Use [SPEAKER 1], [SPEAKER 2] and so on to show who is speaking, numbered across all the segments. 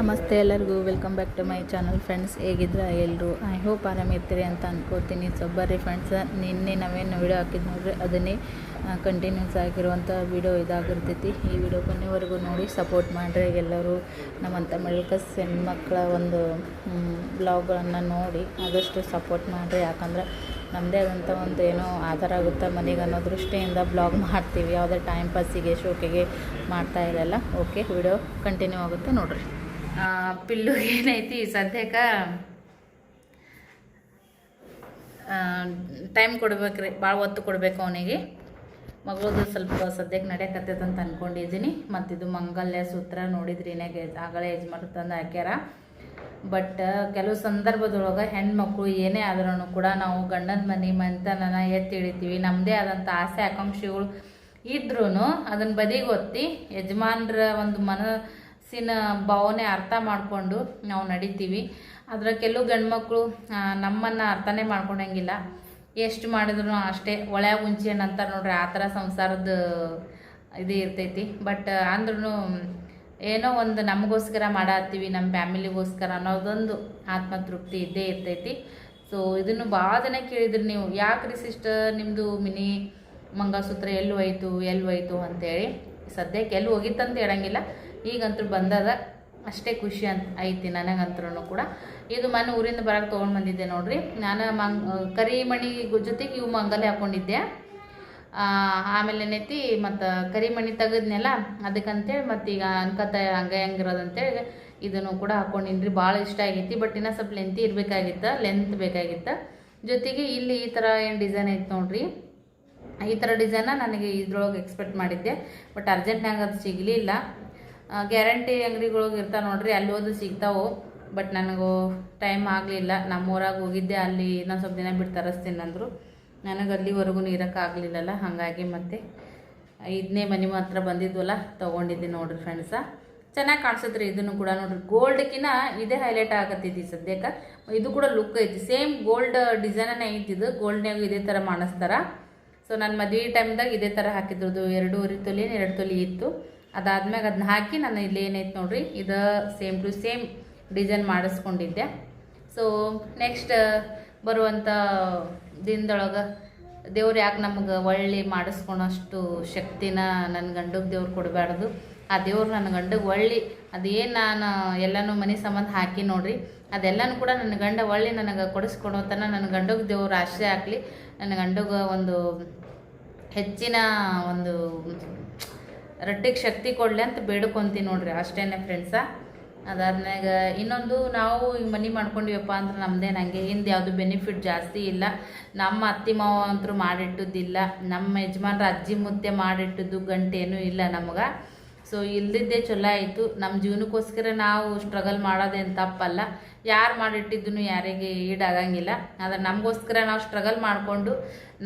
[SPEAKER 1] ನಮಸ್ತೆ ಎಲ್ಲರಿಗೂ welcome back to my channel friends ಹೇಗಿದ್ರ ಎಲ್ಲರೂ ಐ ಹೋಪ್ ಆರಾಮಿರ್ತೀರಿ ಅಂತ ಅಂದ್ಕೋತೀನಿ ಸೊ ಬರ್ರಿ ಫ್ರೆಂಡ್ಸ್ ನಿನ್ನೆ ನಾವೇನು ವಿಡಿಯೋ ಹಾಕಿದ್ ನೋಡ್ರಿ, ಅದನ್ನೇ ಕಂಟಿನ್ಯೂಸ್ ಆಗಿರುವಂಥ ವಿಡಿಯೋ ಇದಾಗಿರ್ತೈತಿ. ಈ ವಿಡಿಯೋ ಕೊನೆವರೆಗೂ ನೋಡಿ ಸಪೋರ್ಟ್ ಮಾಡಿರಿ ಎಲ್ಲರೂ. ನಮ್ಮಂಥ ಮಿಡಲ್ ಕ್ಲಾಸ್ ಹೆಣ್ಮಕ್ಳ ಒಂದು ಬ್ಲಾಗ್ಗಳನ್ನು ನೋಡಿ ಆದಷ್ಟು ಸಪೋರ್ಟ್ ಮಾಡಿರಿ. ಯಾಕಂದ್ರೆ ನಮ್ಮದೇ ಆದಂಥ ಒಂದು ಏನೋ ಆಧಾರ ಆಗುತ್ತೆ ಮನೆಗೆ ಅನ್ನೋ ದೃಷ್ಟಿಯಿಂದ ಬ್ಲಾಗ್ ಮಾಡ್ತೀವಿ. ಯಾವುದೇ ಟೈಮ್ ಪಾಸಿಗೆ ಶೋಕೆಗೆ ಮಾಡ್ತಾ ಇರಲ್ಲ. ಓಕೆ ವಿಡಿಯೋ ಕಂಟಿನ್ಯೂ ಆಗುತ್ತೆ ನೋಡಿರಿ. ಪಿಲ್ಲು ಏನೈತಿ ಸದ್ಯಕ್ಕೆ? ಟೈಮ್ ಕೊಡ್ಬೇಕು ರೀ ಭಾಳ ಒತ್ತು ಕೊಡಬೇಕು ಅವನಿಗೆ. ಮಗಳದು ಸ್ವಲ್ಪ ಸದ್ಯಕ್ಕೆ ನಡೆಯಕತ್ತೈತೆ ಅಂತ ಅಂದ್ಕೊಂಡಿದ್ದೀನಿ ಮತ್ತು ಇದು ಮಂಗಲ್ಯ ಸೂತ್ರ ನೋಡಿದ್ರಿನೇ ಆಗಲೇ ಯಜಮಾನ ತಂದು ಹಾಕ್ಯಾರ. ಬಟ್ ಕೆಲವು ಸಂದರ್ಭದೊಳಗೆ ಹೆಣ್ಮಕ್ಳು ಏನೇ ಆದ್ರೂ ಕೂಡ ನಾವು ಗಂಡನ ಮನೆ ಮಂತನ ಎತ್ತಿ ಹಿಡಿತೀವಿ. ನಮ್ಮದೇ ಆದಂಥ ಆಸೆ, ಆಕಾಂಕ್ಷೆಗಳು ಇದ್ರೂ ಅದನ್ನು ಬದಿಗೆ ಒತ್ತಿ ಯಜಮಾನ್ರ ಒಂದು ಮನಸ್ಸಿನ ಭಾವನೆ ಅರ್ಥ ಮಾಡಿಕೊಂಡು ನಾವು ನಡಿತೀವಿ. ಆದರೆ ಕೆಲವು ಗಂಡ್ಮಕ್ಳು ನಮ್ಮನ್ನು ಅರ್ಥನೇ ಮಾಡ್ಕೊಳಂಗಿಲ್ಲ ಎಷ್ಟು ಮಾಡಿದ್ರು ಅಷ್ಟೇ ಒಳ್ಳೆ ಮುಂಚೆ ನಂತರ ನೋಡ್ರಿ ಆ ಥರ ಸಂಸಾರದ ಇದು ಇರ್ತೈತಿ. ಬಟ್ ಅಂದ್ರೂ ಏನೋ ಒಂದು ನಮಗೋಸ್ಕರ ಮಾಡತ್ತೀವಿ, ನಮ್ಮ ಫ್ಯಾಮಿಲಿಗೋಸ್ಕರ ಅನ್ನೋದೊಂದು ಆತ್ಮತೃಪ್ತಿ ಇದ್ದೇ ಇರ್ತೈತಿ. ಸೊ ಇದನ್ನು ಭಾಳ ಜನ ಕೇಳಿದ್ರಿ ನೀವು. ಯಾಕ್ರಿ ಸಿಸ್ಟರ್ ನಿಮ್ಮದು ಮಿನಿ ಮಂಗಲಸೂತ್ರ ಎಲ್ಲಿ ಹೋಯ್ತು ಎಲ್ಲಿ ಹೋಯ್ತು ಅಂತೇಳಿ. ಸದ್ಯಕ್ಕೆ ಎಲ್ಲಿ ಹೋಗಿತ್ತಂತ ಹೇಳಂಗಿಲ್ಲ. ಈಗಂತೂ ಬಂದದ. ಅಷ್ಟೇ ಖುಷಿ ಅಂತ ಐತಿ ನನಗಂತೂ ಕೂಡ. ಇದು ಮನೆ ಊರಿಂದ ಬರಕ್ಕೆ ತೊಗೊಂಡು ಬಂದಿದ್ದೆ ನೋಡ್ರಿ. ನಾನು ಮಂಗ್ ಕರಿಮಣಿ ಜೊತೆಗೆ ಇವು ಮಂಗಲ್ಲೇ ಹಾಕ್ಕೊಂಡಿದ್ದೆ ಆಮೇಲೆ ಏನೈತಿ, ಮತ್ತು ಕರಿಮಣಿ ತೆಗೆದ್ನೆಲ್ಲ ಅದಕ್ಕಂತೇಳಿ ಮತ್ತು ಈಗ ಅನ್ಕತ ಹಂಗೆ ಹೆಂಗಿರೋದಂತೇಳಿ ಇದನ್ನು ಕೂಡ ಹಾಕ್ಕೊಂಡಿನ್ರಿ ಭಾಳ ಇಷ್ಟ ಆಗೈತಿ, ಬಟ್ ಇನ್ನೂ ಸ್ವಲ್ಪ ಲೆಂತಿ ಇರಬೇಕಾಗಿತ್ತು ಲೆಂತ್ ಬೇಕಾಗಿತ್ತು. ಜೊತೆಗೆ ಇಲ್ಲಿ ಈ ಥರ ಏನು ಡಿಸೈನ್ ಐತೆ ನೋಡ್ರಿ. ಈ ಥರ ಡಿಸೈನ ನನಗೆ ಇದ್ರೊಳಗೆ ಎಕ್ಸ್ಪೆಕ್ಟ್ ಮಾಡಿದ್ದೆ. ಬಟ್ ಅರ್ಜೆಂಟ್ನಾಗ ಅದು ಸಿಗಲಿಲ್ಲ. ಗ್ಯಾರಂಟಿ ಅಂಗಡಿಗಳಿಗೆ ಇರ್ತಾವೆ ನೋಡ್ರಿ, ಅಲ್ಲಿ ಹೋದ್ರೆ ಸಿಗ್ತಾವೆ. ಬಟ್ ನನಗೂ ಟೈಮ್ ಆಗಲಿಲ್ಲ. ನಮ್ಮೂರಾಗ ಹೋಗಿದ್ದೆ, ಅಲ್ಲಿ ನಾನು ಸ್ವಲ್ಪ ದಿನ ಬಿಟ್ಟು ತರಿಸ್ತೀನಿ ಅಂದರು. ನನಗೆ ಅಲ್ಲಿವರೆಗೂ ಇರೋಕ್ಕಾಗಲಿಲ್ಲಲ್ಲ ಹಾಗಾಗಿ ಮತ್ತೆ ಇದನ್ನೇ ಮನೆ ಮಾತ್ರ ಬಂದಿದ್ವಲ್ಲ ತೊಗೊಂಡಿದ್ದೆ ನೋಡ್ರಿ ಫ್ರೆಂಡ್ಸ ಚೆನ್ನಾಗಿ ಕಾಣಿಸುತ್ತೆ ಇದನ್ನು ಕೂಡ ನೋಡ್ರಿ. ಗೋಲ್ಡ್ಕಿನ ಇದೇ ಹೈಲೈಟ್ ಆಗತ್ತಿದ್ದು ಸದ್ಯಕ್ಕೆ. ಇದು ಕೂಡ ಲುಕ್ ಐತಿ. ಸೇಮ್ ಗೋಲ್ಡ್ ಡಿಸೈನೇ ಐತಿದ್ದು ಗೋಲ್ಡ್ನಾಗ ಇದೇ ಥರ ಮಾಡಿಸ್ತಾರ. ಸೊ ನನ್ನ ಮದುವೆ ಟೈಮ್ದಾಗ ಇದೇ ಥರ ಹಾಕಿದ್ರದ್ದು ಎರಡೂವರೆ ತೊಲಿ ಎರಡು ತೊಲಿ ಇತ್ತು. ಅದಾದ್ಮ್ಯಾಗ ಅದನ್ನ ಹಾಕಿ ನಾನು ಇಲ್ಲಿ ಏನೈತೆ ನೋಡ್ರಿ, ಇದು ಸೇಮ್ ಟು ಸೇಮ್ ಡಿಸೈನ್ ಮಾಡಿಸ್ಕೊಂಡಿದ್ದೆ. ಸೊ ನೆಕ್ಸ್ಟ್ ಬರುವಂಥ ದಿನದೊಳಗೆ ದೇವ್ರು ಯಾಕೆ ನಮಗೆ ಒಳ್ಳೆ ಮಾಡಿಸ್ಕೊಳೋಷ್ಟು ಶಕ್ತಿನ ನನ್ನ ಗಂಡಗೆ ದೇವ್ರು ಕೊಡಬಾರ್ದು ಆ ದೇವ್ರು ನನ್ನ ಗಂಡಗೆ ಒಳ್ಳೆ ಅದೇನು ನಾನು ಎಲ್ಲನೂ ಮನೆ ಸಂಬಂಧ ಹಾಕಿ ನೋಡ್ರಿ, ಅದೆಲ್ಲನೂ ಕೂಡ ನನ್ನ ಗಂಡ ಒಳ್ಳೆ ನನಗೆ ಕೊಡಿಸ್ಕೊಡೋ ತನ ನನ್ನ ಗಂಡಗೆ ದೇವ್ರು ಆಶ್ರಯ ಹಾಕ್ಲಿ. ನನ್ನ ಗಂಡಗೆ ಒಂದು ಹೆಚ್ಚಿನ ಒಂದು ರೊಟ್ಟಿಗೆ ಶಕ್ತಿ ಕೊಡಲಿ ಅಂತ ಬೇಡ್ಕೊತೀನಿ ನೋಡ್ರಿ ಅಷ್ಟೇ ಫ್ರೆಂಡ್ಸ ಅದಾದ್ಮ್ಯಾಗ ಇನ್ನೊಂದು ನಾವು ಹಿಂಗೆ ಮನೆ ಮಾಡ್ಕೊಂಡಿವಪ್ಪ ಅಂದ್ರೆ ನಮ್ಮದೇ ಹಂಗೆ, ಹಿಂದೆ ಯಾವುದು ಬೆನಿಫಿಟ್ ಜಾಸ್ತಿ ಇಲ್ಲ. ನಮ್ಮ ಅತ್ತಿ ಮಾವ ಅಂತೂ ಮಾಡಿಟ್ಟಿದ್ದಿಲ್ಲ, ನಮ್ಮ ಯಜಮಾನ್ರ ಅಜ್ಜಿ ಮುದ್ದೆ ಮಾಡಿಟ್ಟಿದ್ದು ಗಂಟೇನೂ ಇಲ್ಲ ನಮಗೆ. ಸೊ ಇಲ್ದಿದ್ದೇ ಚಲೋ ಆಯಿತು. ನಮ್ಮ ಜೀವನಕ್ಕೋಸ್ಕರ ನಾವು ಸ್ಟ್ರಗಲ್ ಮಾಡೋದೇನು ತಪ್ಪಲ್ಲ. ಯಾರು ಮಾಡಿಟ್ಟಿದ್ದು ಯಾರಿಗೆ ಈಡಾಗಂಗಿಲ್ಲ. ಆದರೆ ನಮಗೋಸ್ಕರ ನಾವು ಸ್ಟ್ರಗಲ್ ಮಾಡಿಕೊಂಡು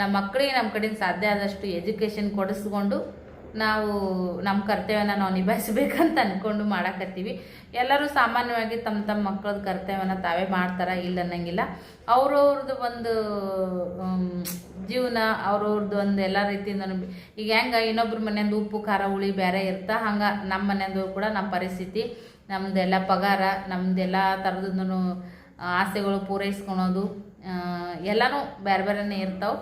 [SPEAKER 1] ನಮ್ಮ ಮಕ್ಕಳಿಗೆ ನಮ್ಮ ಕಡೆಯಿಂದ ಸಾಧ್ಯ ಆದಷ್ಟು ಎಜುಕೇಷನ್ ಕೊಡಿಸ್ಕೊಂಡು ನಾವು ನಮ್ಮ ಕರ್ತವ್ಯನ ನಾವು ನಿಭಾಯಿಸ್ಬೇಕಂತ ಅಂದ್ಕೊಂಡು ಮಾಡಾಕತ್ತೀವಿ. ಎಲ್ಲರೂ ಸಾಮಾನ್ಯವಾಗಿ ತಮ್ಮ ತಮ್ಮ ಮಕ್ಕಳದ ಕರ್ತವ್ಯನ ತಾವೇ ಮಾಡ್ತಾರೆ, ಇಲ್ಲ ಅನ್ನಂಗಿಲ್ಲ. ಅವ್ರವ್ರದ್ದು ಒಂದು ಜೀವನ ಅವ್ರವ್ರದ್ದು ಒಂದು ಎಲ್ಲ ರೀತಿಯಿಂದ ಈಗ ಹೆಂಗೆ ಇನ್ನೊಬ್ರ ಮನೆಯಿಂದ ಉಪ್ಪು, ಖಾರ, ಹುಳಿ ಬೇರೆ ಇರ್ತಾ, ಹಂಗೆ ನಮ್ಮ ಮನೆಯಂದು ಕೂಡ ನಮ್ಮ ಪರಿಸ್ಥಿತಿ ನಮ್ಮದೆಲ್ಲ ಪಗಾರ ನಮ್ಮದೆಲ್ಲ ಥರದ್ದು ಆಸೆಗಳು ಪೂರೈಸ್ಕೊಳೋದು ಎಲ್ಲನೂ ಬೇರೆ ಬೇರೆನೇ ಇರ್ತಾವೆ.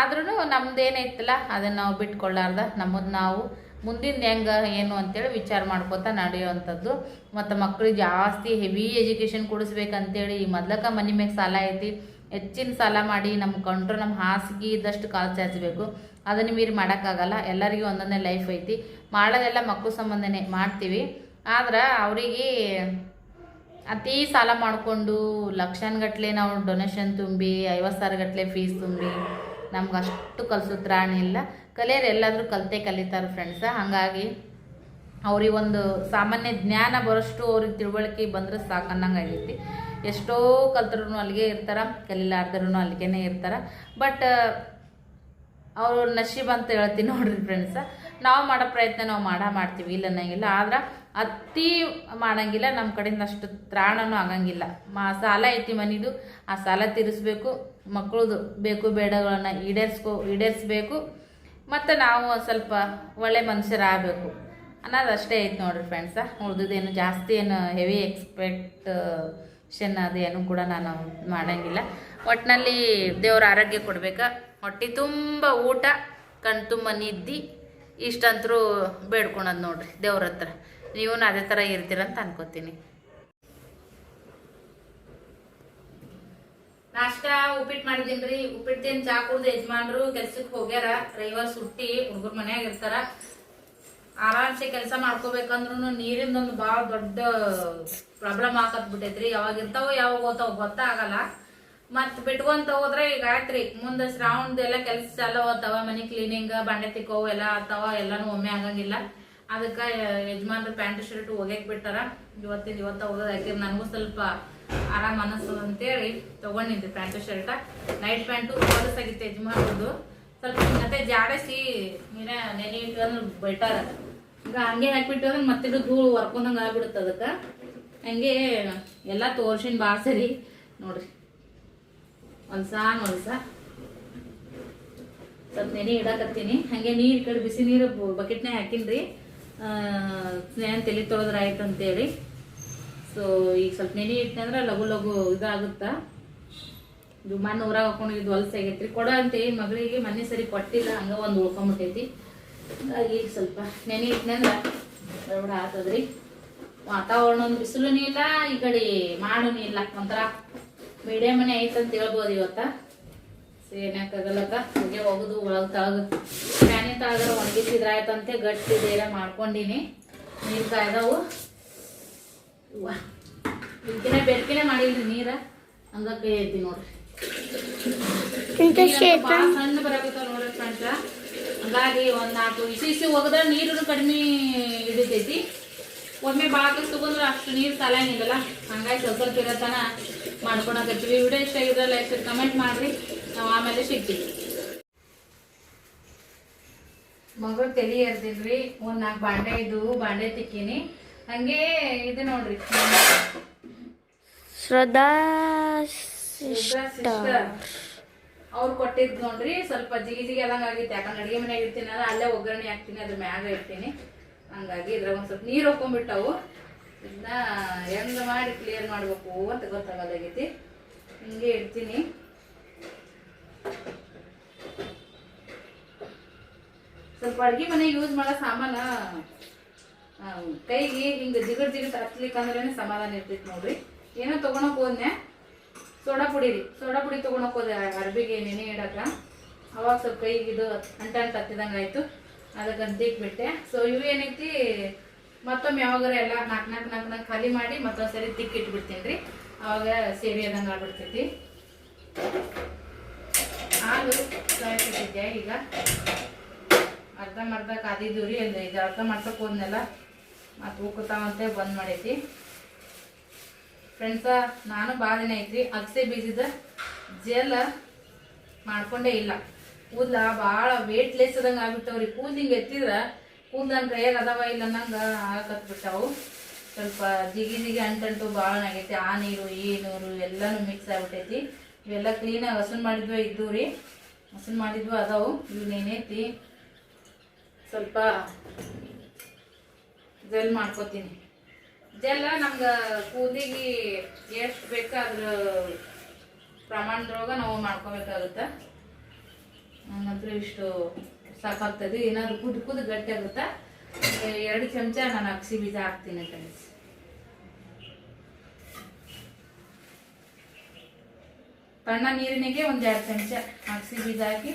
[SPEAKER 1] ಆದ್ರೂ ನಮ್ದು ಏನೈತಲ್ಲ ಅದನ್ನು ನಾವು ಬಿಟ್ಕೊಳ್ಳಾರ್ದ ನಮ್ಮದು ನಾವು ಮುಂದಿನ ಹೆಂಗೆ, ಏನು ಅಂತೇಳಿ ವಿಚಾರ ಮಾಡ್ಕೋತಾ ನಡೆಯುವಂಥದ್ದು. ಮತ್ತು ಮಕ್ಳಿಗೆ ಜಾಸ್ತಿ ಹೆವಿ ಎಜುಕೇಷನ್ ಕೊಡಿಸ್ಬೇಕಂತೇಳಿ ಈ ಮೊದ್ಲಕ್ಕ ಮನೆ ಮ್ಯಾಗ ಸಾಲ ಐತಿ. ಹೆಚ್ಚಿನ ಸಾಲ ಮಾಡಿ ನಮ್ಮ ಕಂಟ್ರು ನಮ್ಮ ಹಾಸಿಗೆ ಇದ್ದಷ್ಟು ಕಾಲು ಚಾಚಬೇಕು. ಅದನ್ನು ಮೀರಿ ಮಾಡೋಕ್ಕಾಗಲ್ಲ. ಎಲ್ಲರಿಗೂ ಒಂದೊಂದೇ ಲೈಫ್ ಐತಿ. ಮಾಡೋದೆಲ್ಲ ಮಕ್ಕಳು ಸಂಬಂಧನೇ ಮಾಡ್ತೀವಿ. ಆದ್ರೆ ಅವರಿಗೆ ಅತಿ ಸಾಲ ಮಾಡಿಕೊಂಡು ಲಕ್ಷಾನ್ಗಟ್ಲೆ ನಾವು ಡೊನೇಷನ್ ತುಂಬಿ, ಐವತ್ತು ಸಾವಿರ ಗಟ್ಟಲೆ ಫೀಸ್ ತುಂಬಿ ನಮ್ಗೆ ಅಷ್ಟು ಕಲಿಸೋ ಇಲ್ಲ. ಕಲಿಯೋರು ಎಲ್ಲಾದರೂ ಕಲಿತೆ ಕಲಿತಾರೆ ಫ್ರೆಂಡ್ಸ ಹಾಗಾಗಿ ಅವ್ರಿಗೆ ಒಂದು ಸಾಮಾನ್ಯ ಜ್ಞಾನ ಬರೋಷ್ಟು ಅವ್ರಿಗೆ ತಿಳುವಳಿಕೆ ಬಂದರೆ ಸಾಕು ಅನ್ನಂಗೆ ಆಗೈತಿ. ಎಷ್ಟೋ ಕಲ್ತರೂ ಅಲ್ಲಿಗೆ ಇರ್ತಾರೆ ಕಲಿಲಾರ್ದ್ರೂ ಅಲ್ಲಿಗೆ ಇರ್ತಾರೆ. ಬಟ್ ಅವರು ನಶೀಬ್ ಅಂತ ಹೇಳ್ತೀನಿ ನೋಡ್ರಿ ಫ್ರೆಂಡ್ಸ ನಾವು ಮಾಡೋ ಪ್ರಯತ್ನ ನಾವು ಮಾಡಾ ಮಾಡ್ತೀವಿ, ಇಲ್ಲ ಅನ್ನಂಗಿಲ್ಲ ಆದ್ರೆ ಅತಿ ಮಾಡಂಗಿಲ್ಲ ನಮ್ಮ ಕಡೆಯಿಂದ ಅಷ್ಟು ತ್ರಾಣನೂ ಆಗಂಗಿಲ್ಲ. ಮಾ ಸಾಲ ಐತಿ ಮನಿದು, ಆ ಸಾಲ ತೀರಿಸ್ಬೇಕು. ಮಕ್ಕಳದು ಬೇಕು ಬೇಡಗಳನ್ನು ಈಡೇರಿಸ್ಕೋ, ಈಡೇರಿಸ್ಬೇಕು. ಮತ್ತು ನಾವು ಸ್ವಲ್ಪ ಒಳ್ಳೆ ಮನುಷ್ಯರಾಗಬೇಕು. ಅನ್ನೋದು ಅಷ್ಟೇ ಐತೆ ನೋಡಿರಿ ಫ್ರೆಂಡ್ಸ ಉಳ್ದಿದ್ದೇನು ಜಾಸ್ತಿ ಏನು ಹೆವಿ ಎಕ್ಸ್ಪೆಕ್ಟೇಷನ್ ಅದೇನು ಕೂಡ ನಾನು ಮಾಡೋಂಗಿಲ್ಲ. ಒಟ್ಟಿನಲ್ಲಿ ದೇವ್ರ ಆರೋಗ್ಯ ಕೊಡಬೇಕು. ಹೊಟ್ಟೆ ತುಂಬ ಊಟ ಕಣ್ ತುಂಬ ನಿದ್ದಿ, ಇಷ್ಟಂತರೂ ಬೇಡ್ಕೊಳೋದು ನೋಡ್ರಿ ದೇವ್ರ ಹತ್ರ. ನೀವು ಅದೇ ಥರ ಇರ್ತೀರಂತ ಅನ್ಕೋತೀನಿ. ನಾಷ್ಟ ಉಪ್ಪಿಟ್ಟು ಮಾಡಿದ್ದೀನಿ ಉಪ್ಪಿಟ್ಟು ತಿಂದು ಚಾ ಕುಡ್ದು ಯಜಮಾನ್ರು ಕೆಲ್ಸಕ್ಕೆ ಹೋಗ್ಯಾರ. ರವಿವಾರ ಸುಟ್ಟಿ, ಹುಡುಗರ ಮನ್ಯಾಗ ಇರ್ತಾರ. ಆರಾಮ್ಸೆ ಕೆಲಸ ಮಾಡ್ಕೋಬೇಕಂದ್ರೂ ನೀರಿಂದ ಒಂದು ಭಾಳ ದೊಡ್ಡ ಪ್ರಾಬ್ಲಮ್ ಆಕತ್ ಬಿಟ್ಟೈತ್ರಿ ಯಾವಾಗ ಇರ್ತಾವ, ಯಾವಾಗ ಹೋಗ್ತಾವ ಗೊತ್ತಾಗಲ್ಲ ಮತ್ ಬಿಟ್ಕೊಂತ ಹೋದ್ರೆ ಈಗ ಆಯ್ತ್ರಿ ಮುಂದೆ ಶ್ರಾವಣದೆಲ್ಲ ಕೆಲಸ ಎಲ್ಲ ಹೋಗ್ತಾವ ಮನಿ ಕ್ಲೀನಿಂಗ್ ಬಂಡೆ ತಿಕ್ಕೋವು ಎಲ್ಲ ಆತಾವ. ಎಲ್ಲಾನು ಒಮ್ಮೆ ಆಗಂಗಿಲ್ಲ. ಅದಕ್ಕ ಯಜಮಾನ್ರ ಪ್ಯಾಂಟ್ ಶರ್ಟ್ ಒಗ್ಯಾಕ್ ಬಿಟ್ಟಾರ. ಇವತ್ತಿನ ಇವತ್ತ ಹೋಗೋದು ಯಾಕೆ ನನಗೂ ಸ್ವಲ್ಪ ಆರಾಮ್ ಅನಿಸ್ತದ ಅಂತೇಳಿ ತಗೊಂಡಿದ್ದೆ ಪ್ಯಾಂಟ್ ಶರ್ಟ್. ನೈಟ್ ಪ್ಯಾಂಟು ಹೊಲಸಾಗಿತ್ತು ಯಜಮಾನ್ರದ್ದು. ಸ್ವಲ್ಪ ಮತ್ತೆ ಜಾಡಿಸಿ ನೀರ ನೆನೆ ಇಟ್ಕೊಂಡು ಬಿಟ್ಟಾರ ಈಗ ಹಂಗೆ ಹಾಕ್ಬಿಟ್ಟು ಅಂದ್ರೆ ಮತ್ತೆ ಧೂಳು ಹೊರ್ಕೊಂಡಂಗೆ ಆಗ್ಬಿಡುತ್ತೆ ಅದಕ್ಕೆ. ಹಂಗೆ ಎಲ್ಲ ತೋರ್ಸಿನ ಭಾಳ ಸರಿ. ನೋಡ್ರಿ. ಹೊಲ್ಸ ಹೊಲ್ಸ. ಸ್ವಲ್ಪ ನೆನೆ ಇಡಾಕತ್ತೀನಿ. ಹಂಗೆ ನೀರು ಕಡೆ ಬಿಸಿ ನೀರು ಬಕೆಟ್ನಾಗ ಹಾಕಿನ್ರಿ. ಸ್ನೇಹ ತಲೆ ತೊಳೆದ್ರೆ ಆಯ್ತು ಅಂತೇಳಿ ಸೊ ಈಗ ಸ್ವಲ್ಪ ನೆನೆ ಇಟ್ಟಂದ್ರೆ ಲಘು ಲಘು ಇದಾಗುತ್ತಾ? ಇದು ಮಣ್ಣು ಊರಾಗ ಹಾಕೊಂಡು ಇದು ಹೊಲಸ ಆಗೈತ್ರಿ. ಕೊಡ ಅಂತ ಹೇಳಿ ಮಗಳಿಗೆ ಮೊನ್ನೆ ಸರಿ ಕೊಟ್ಟಿಲ್ಲ, ಹಂಗ ಒಂದು ಉಳ್ಕೊಂಬಿಟ್ಟೈತಿ. ಈಗ ಸ್ವಲ್ಪ ನೆನೆ ಅಂದ್ರೆ ದೊಡ್ಡ ಆತದ್ರಿ ವಾತಾವರಣ ಬಿಸಿಲು ಇಲ್ಲ, ಈ ಕಡೆ ಮಾಡೂ ಇಲ್ಲ. ಒಂಥರ ಮೀಡಿಯಮ್ ಮನೆ ಐತಂತ ಹೇಳ್ಬೋದು ಇವತ್ತ. ಏನಾಗಲ್ಲಕ್ಕ ಹೊಗೆ ಹೋಗುದು ಒಳಗೆ ತಳಗ. ಫ್ಯಾನಿನ ತಾಗರ ಒಣಗಿಸಿದ್ರ ಆಯ್ತಂತೆ ಗಟ್ಟಿ ಬೇರೆ ಮಾಡ್ಕೊಂಡಿನಿ. ನೀರು ಕಾಯ್ದವು. ಇದಕ್ಕಿನ ಬೆಳಕಿನ ಮಾಡಿಲ್ರಿ ನೀರ. ಹಂಗ ಕೈ ಐತಿ ನೋಡ್ರಿ ಸಣ್ಣ ಬರಾಕತ್ತಾವ ನೋಡ್ರಿ ಫ್ರೆಂಡ್ಸ. ಹಂಗಾಗಿ ಒಂದ್ ನಾಲ್ಕು ಇಸಿ ಇಸಿ ಹೋಗದ ನೀರು ಕಡಿಮೆ ಹಿಡಿತೈತಿ. ಒಮ್ಮೆ ಬಾಕಿ ತಗೊಂಡ್ರೆ ಅಷ್ಟು ನೀರು ಸಾಲಂಗಿಲ್ಲಲ್ಲ ಹಂಗಾಗಿ ಸ್ವಲ್ಪ ಸ್ವಲ್ಪ ಇರತನ ಮಾಡ್ಕೊಳಕತ್ತೀವಿ ವಿಡಿಯೋ ಇಷ್ಟ ಆಗಿದ್ರೆ ಲೈಕ್ ಕಮೆಂಟ್ ಮಾಡ್ರಿ. ನಾವು ಆಮೇಲೆ ಸಿಗ್ತೀವಿ. ಮಗಳು ತಲೆ ಎರ್ದಿಲ್ರಿ ಒಂದ್ ನಾಲ್ಕು ಬಾಂಡೆ ಇದ್ದು ಬಾಂಡೆ ತಿಕ್ಕೀನಿ. ಹಂಗೆ ಇದು ನೋಡ್ರಿ.
[SPEAKER 2] ಶ್ರದ್ಧಾ
[SPEAKER 1] ಅವ್ರು ಕೊಟ್ಟಿದ್ ನೋಡ್ರಿ ಸ್ವಲ್ಪ ಜಿಗಿ ಜಿಗಿ ಆದಂಗ ಆಗಿತ್ತು ಯಾಕಂದ್ರೆ ಅಡಿಗೆ ಮನೆಯಾಗ ಇರ್ತೀನಿ ಅಲ್ಲ ಅಲ್ಲೇ ಒಗ್ಗರಣೆ ಹಾಕ್ತೀನಿ ಅದ್ರ ಮ್ಯಾಗ ಇರ್ತೀನಿ ಹಂಗಾಗಿ ಇದ್ರ ಒಂದ್ ಸ್ವಲ್ಪ ನೀರು ಹೊಕ್ಕೊಂಡ್ಬಿಟ್ಟವು ಇದನ್ನ ಹೆಂಗ ಮಾಡಿ ಕ್ಲಿಯರ್ ಮಾಡ್ಬೇಕು ಅಂತ ಗೊತ್ತಾಗೋದಾಗೈತಿ ಹಿಂಗೆ ಇಡ್ತೀನಿ. ಸ್ವಲ್ಪ ಅಡ್ಗೆ ಮನೆ ಯೂಸ್ ಮಾಡೋ ಸಾಮಾನ ಕೈಗೆ ಹಿಂಗ ಜಿಗಟ್ ಜಿಗಟ್ ಹಚ್ಲಿಕ್ಕೆ ಅಂದ್ರೆ ಸಮಾಧಾನ ಇರ್ತೈತಿ ನೋಡ್ರಿ. ಏನೋ ತೊಗೊಳಕ್ ಹೋದ್ನೆ, ಸೋಡಾ ಪುಡಿ ರೀ. ಸೋಡಾ ಪುಡಿ ತೊಗೊಳಕ್ ಹೋದೆ ಅರ್ಬಿಗೆ ನೆನೆ ಇಡಕ. ಅವಾಗ ಸ್ವಲ್ಪ ಕೈಗೆ ಇದು ಅಂಟ ಅಂಟ ಹತ್ತಿದಂಗೆ ಆಯ್ತು ಅಂತೀಕ್ ತಿಕ್ಬಿಟ್ಟೆ ಸೊ ಇವು ಏನೈತಿ, ಮತ್ತೊಮ್ಮೆ ಯಾವಾಗಾರ ಎಲ್ಲ ನಾಲ್ಕು ನಾಲ್ಕು ನಾಲ್ಕು ನಾಲ್ಕು ಖಾಲಿ ಮಾಡಿ ಮತ್ತೊಂದ್ಸರಿ ತಿಕ್ಕಿಟ್ಬಿಡ್ತೀನಿ ರೀ. ಅವಾಗ ಸೇರಿ ಆದಂಗೆ ಆಗ್ಬಿಡ್ತೈತಿ. ಹಾಲು ಕಾಯ್ತಿದ್ದೆ ಈಗ. ಅರ್ಧ ಮರ್ಧ ಕಾದಿದ್ದು ರೀ ಒಂದು ಇದು ಅರ್ಧ ಮಾಡ್ಸೋಕೆ ಹೋದ್ನೆಲ್ಲ, ಮತ್ತು ಉಕ್ಕುತ್ತಾವಂತೆ ಬಂದ್ ಮಾಡೈತಿ. ಫ್ರೆಂಡ್ಸ ನಾನು ಭಾಳ ದಿನ ಐತ್ರಿ, ಅಗಸೆ ಬೀಜದ ಜೆಲ್ ಮಾಡ್ಕೊಂಡೇ ಇಲ್ಲ. ಕೂದ್ಲ ಭಾಳ ವೇಟ್ ಲೆಸ್ ಅದಂಗೆ ಆಗ್ಬಿಟ್ಟವ್ರಿ. ಕೂದಲು ಹಿಂಗೆ ಎತ್ತಿದ್ರೆ, ಕೂದಲು ನನ್ನ ಕೈಯಾಗ ಅದಾವ ಇಲ್ಲ ಆಗಕತ್ಬಿಟ್ಟಾವು ಸ್ವಲ್ಪ ಜಿಗಿ ಜಿಗಿ ಅಂಟಂಟು ಭಾಳ ಆಗೈತಿ. ಆ ನೀರು, ಈ ನೀರು ಎಲ್ಲನೂ ಮಿಕ್ಸ್ ಆಗ್ಬಿಟ್ಟೈತಿ. ಇವೆಲ್ಲ ಕ್ಲೀನಾಗಿ ಹಸನ್ ಮಾಡಿದ್ವು ಇದ್ದು ರೀ. ಹಸನ್ ಮಾಡಿದ್ವು ಅದಾವು. ಇವನ್ನೇನೈತಿ ಸ್ವಲ್ಪ ಜೆಲ್ ಮಾಡ್ಕೋತೀನಿ. ಜೆಲ್ಲ ನಮ್ಗೆ ಕೂದಿಗೆ ಎಷ್ಟು ಬೇಕು ಅದ್ರ ಪ್ರಮಾಣದೊಳಗೆ ನಾವು ಮಾಡ್ಕೋಬೇಕಾಗುತ್ತೆ. ನಂಗಂತೂ ಇಷ್ಟು ಸಾಕಾಗ್ತದೆ. ಏನಾದ್ರು ಕುದ್ ಕುದ್ದು ಗಟ್ಟಿ ಆಗುತ್ತೆ? ಎರಡು ಚಮಚ ನಾನು ಅಕ್ಸಿ ಬೀಜ ಹಾಕ್ತೀನಿ ಫ್ರೆಂಡ್ಸ್ ತಣ್ಣ ನೀರಿನಿಗೆ ಒಂದು ಎರಡು ಚಮಚ ಅಕ್ಸಿ ಬೀಜ ಹಾಕಿ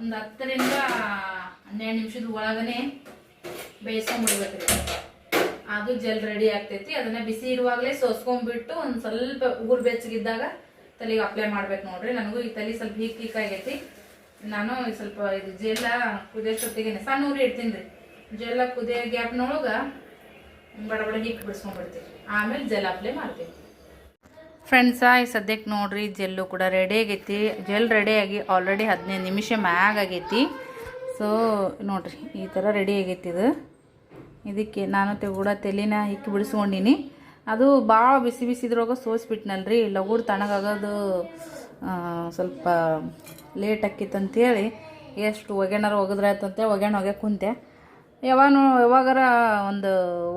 [SPEAKER 1] ಒಂದು ಹತ್ತರಿಂದ ಹನ್ನೆರಡು ನಿಮಿಷದ ಒಳಗನೆ ಬೇಯಿಸ್ಕೊಂಡ್ಬಿಡ್ಬೇಕ್ರಿ ಅದು ಜೆಲ್ ರೆಡಿ ಆಗ್ತೈತಿ. ಅದನ್ನ ಬಿಸಿ ಇರುವಾಗಲೇ ಸೋಸ್ಕೊಂಡ್ಬಿಟ್ಟು ಒಂದು ಸ್ವಲ್ಪ ಉಗುರು ಬೆಚ್ಚಗಿದ್ದಾಗ ತಲೆಗೆ ಅಪ್ಲೈ ಮಾಡ್ಬೇಕು ನೋಡ್ರಿ. ನನಗೂ ಈ ತಲೆ ಸ್ವಲ್ಪ ಹೀಕ್ ಹೀಕ್ ಆಗೈತಿ. ನಾನು ಸ್ವಲ್ಪ ಇದು ಜೆಲ್ಲ ಕುದಿಯೋಷ್ಟೊತ್ತಿಗೆ ಸಣ್ಣ ಊರಿ ಇಡ್ತೀನಿ ರೀ ಜೆಲ್ಲ ಕುದಿಯೋ ಗ್ಯಾಪ್ನೊಳಗೆ ಬಡ ಬಡ ಹಿಕ್ ಬಿಡಿಸ್ಕೊಂಡ್ಬಿಡ್ತೀನಿ ಆಮೇಲೆ ಜೆಲ್ ಅಪ್ಲೈ ಮಾಡ್ತೀನಿ ಫ್ರೆಂಡ್ಸ ಈ ಸದ್ಯಕ್ಕೆ ನೋಡ್ರಿ, ಜೆಲ್ಲು ಕೂಡ ರೆಡಿ ಆಗೈತಿ. ಜೆಲ್ ರೆಡಿಯಾಗಿ ಆಲ್ರೆಡಿ ಹದಿನೈದು ನಿಮಿಷ ಮ್ಯಾಗ ಆಗೈತಿ. ಸೊ ನೋಡ್ರಿ, ಈ ಥರ ರೆಡಿ ಆಗೈತಿ ಇದು. ಇದಕ್ಕೆ ನಾನು ಕೂಡ ತೆಲಿನ ಹಿಕ್ಕಿ ಬಿಡಿಸ್ಕೊಂಡಿನಿ. ಅದು ಭಾಳ ಬಿಸಿ ಬಿಸಿದ್ರೋಗ ಸೋಸ್ಬಿಟ್ನಲ್ರಿ. ತಣ್ಣಗಾಗೋದು ತಣಗಾಗೋದು ಸ್ವಲ್ಪ ಲೇಟ್ ಆಕಿತ್ತು ಅಂತೇಳಿ. ಎಷ್ಟು ಒಗ್ಯಾಣಾರ ಒಗದ್ರಾಯ್ತಂತೆ ಒಗ್ಯಾಣ ಒಗೆ ಕುಂತೆ. ಯಾವಾಗ ಯಾವಾಗಾರ ಒಂದು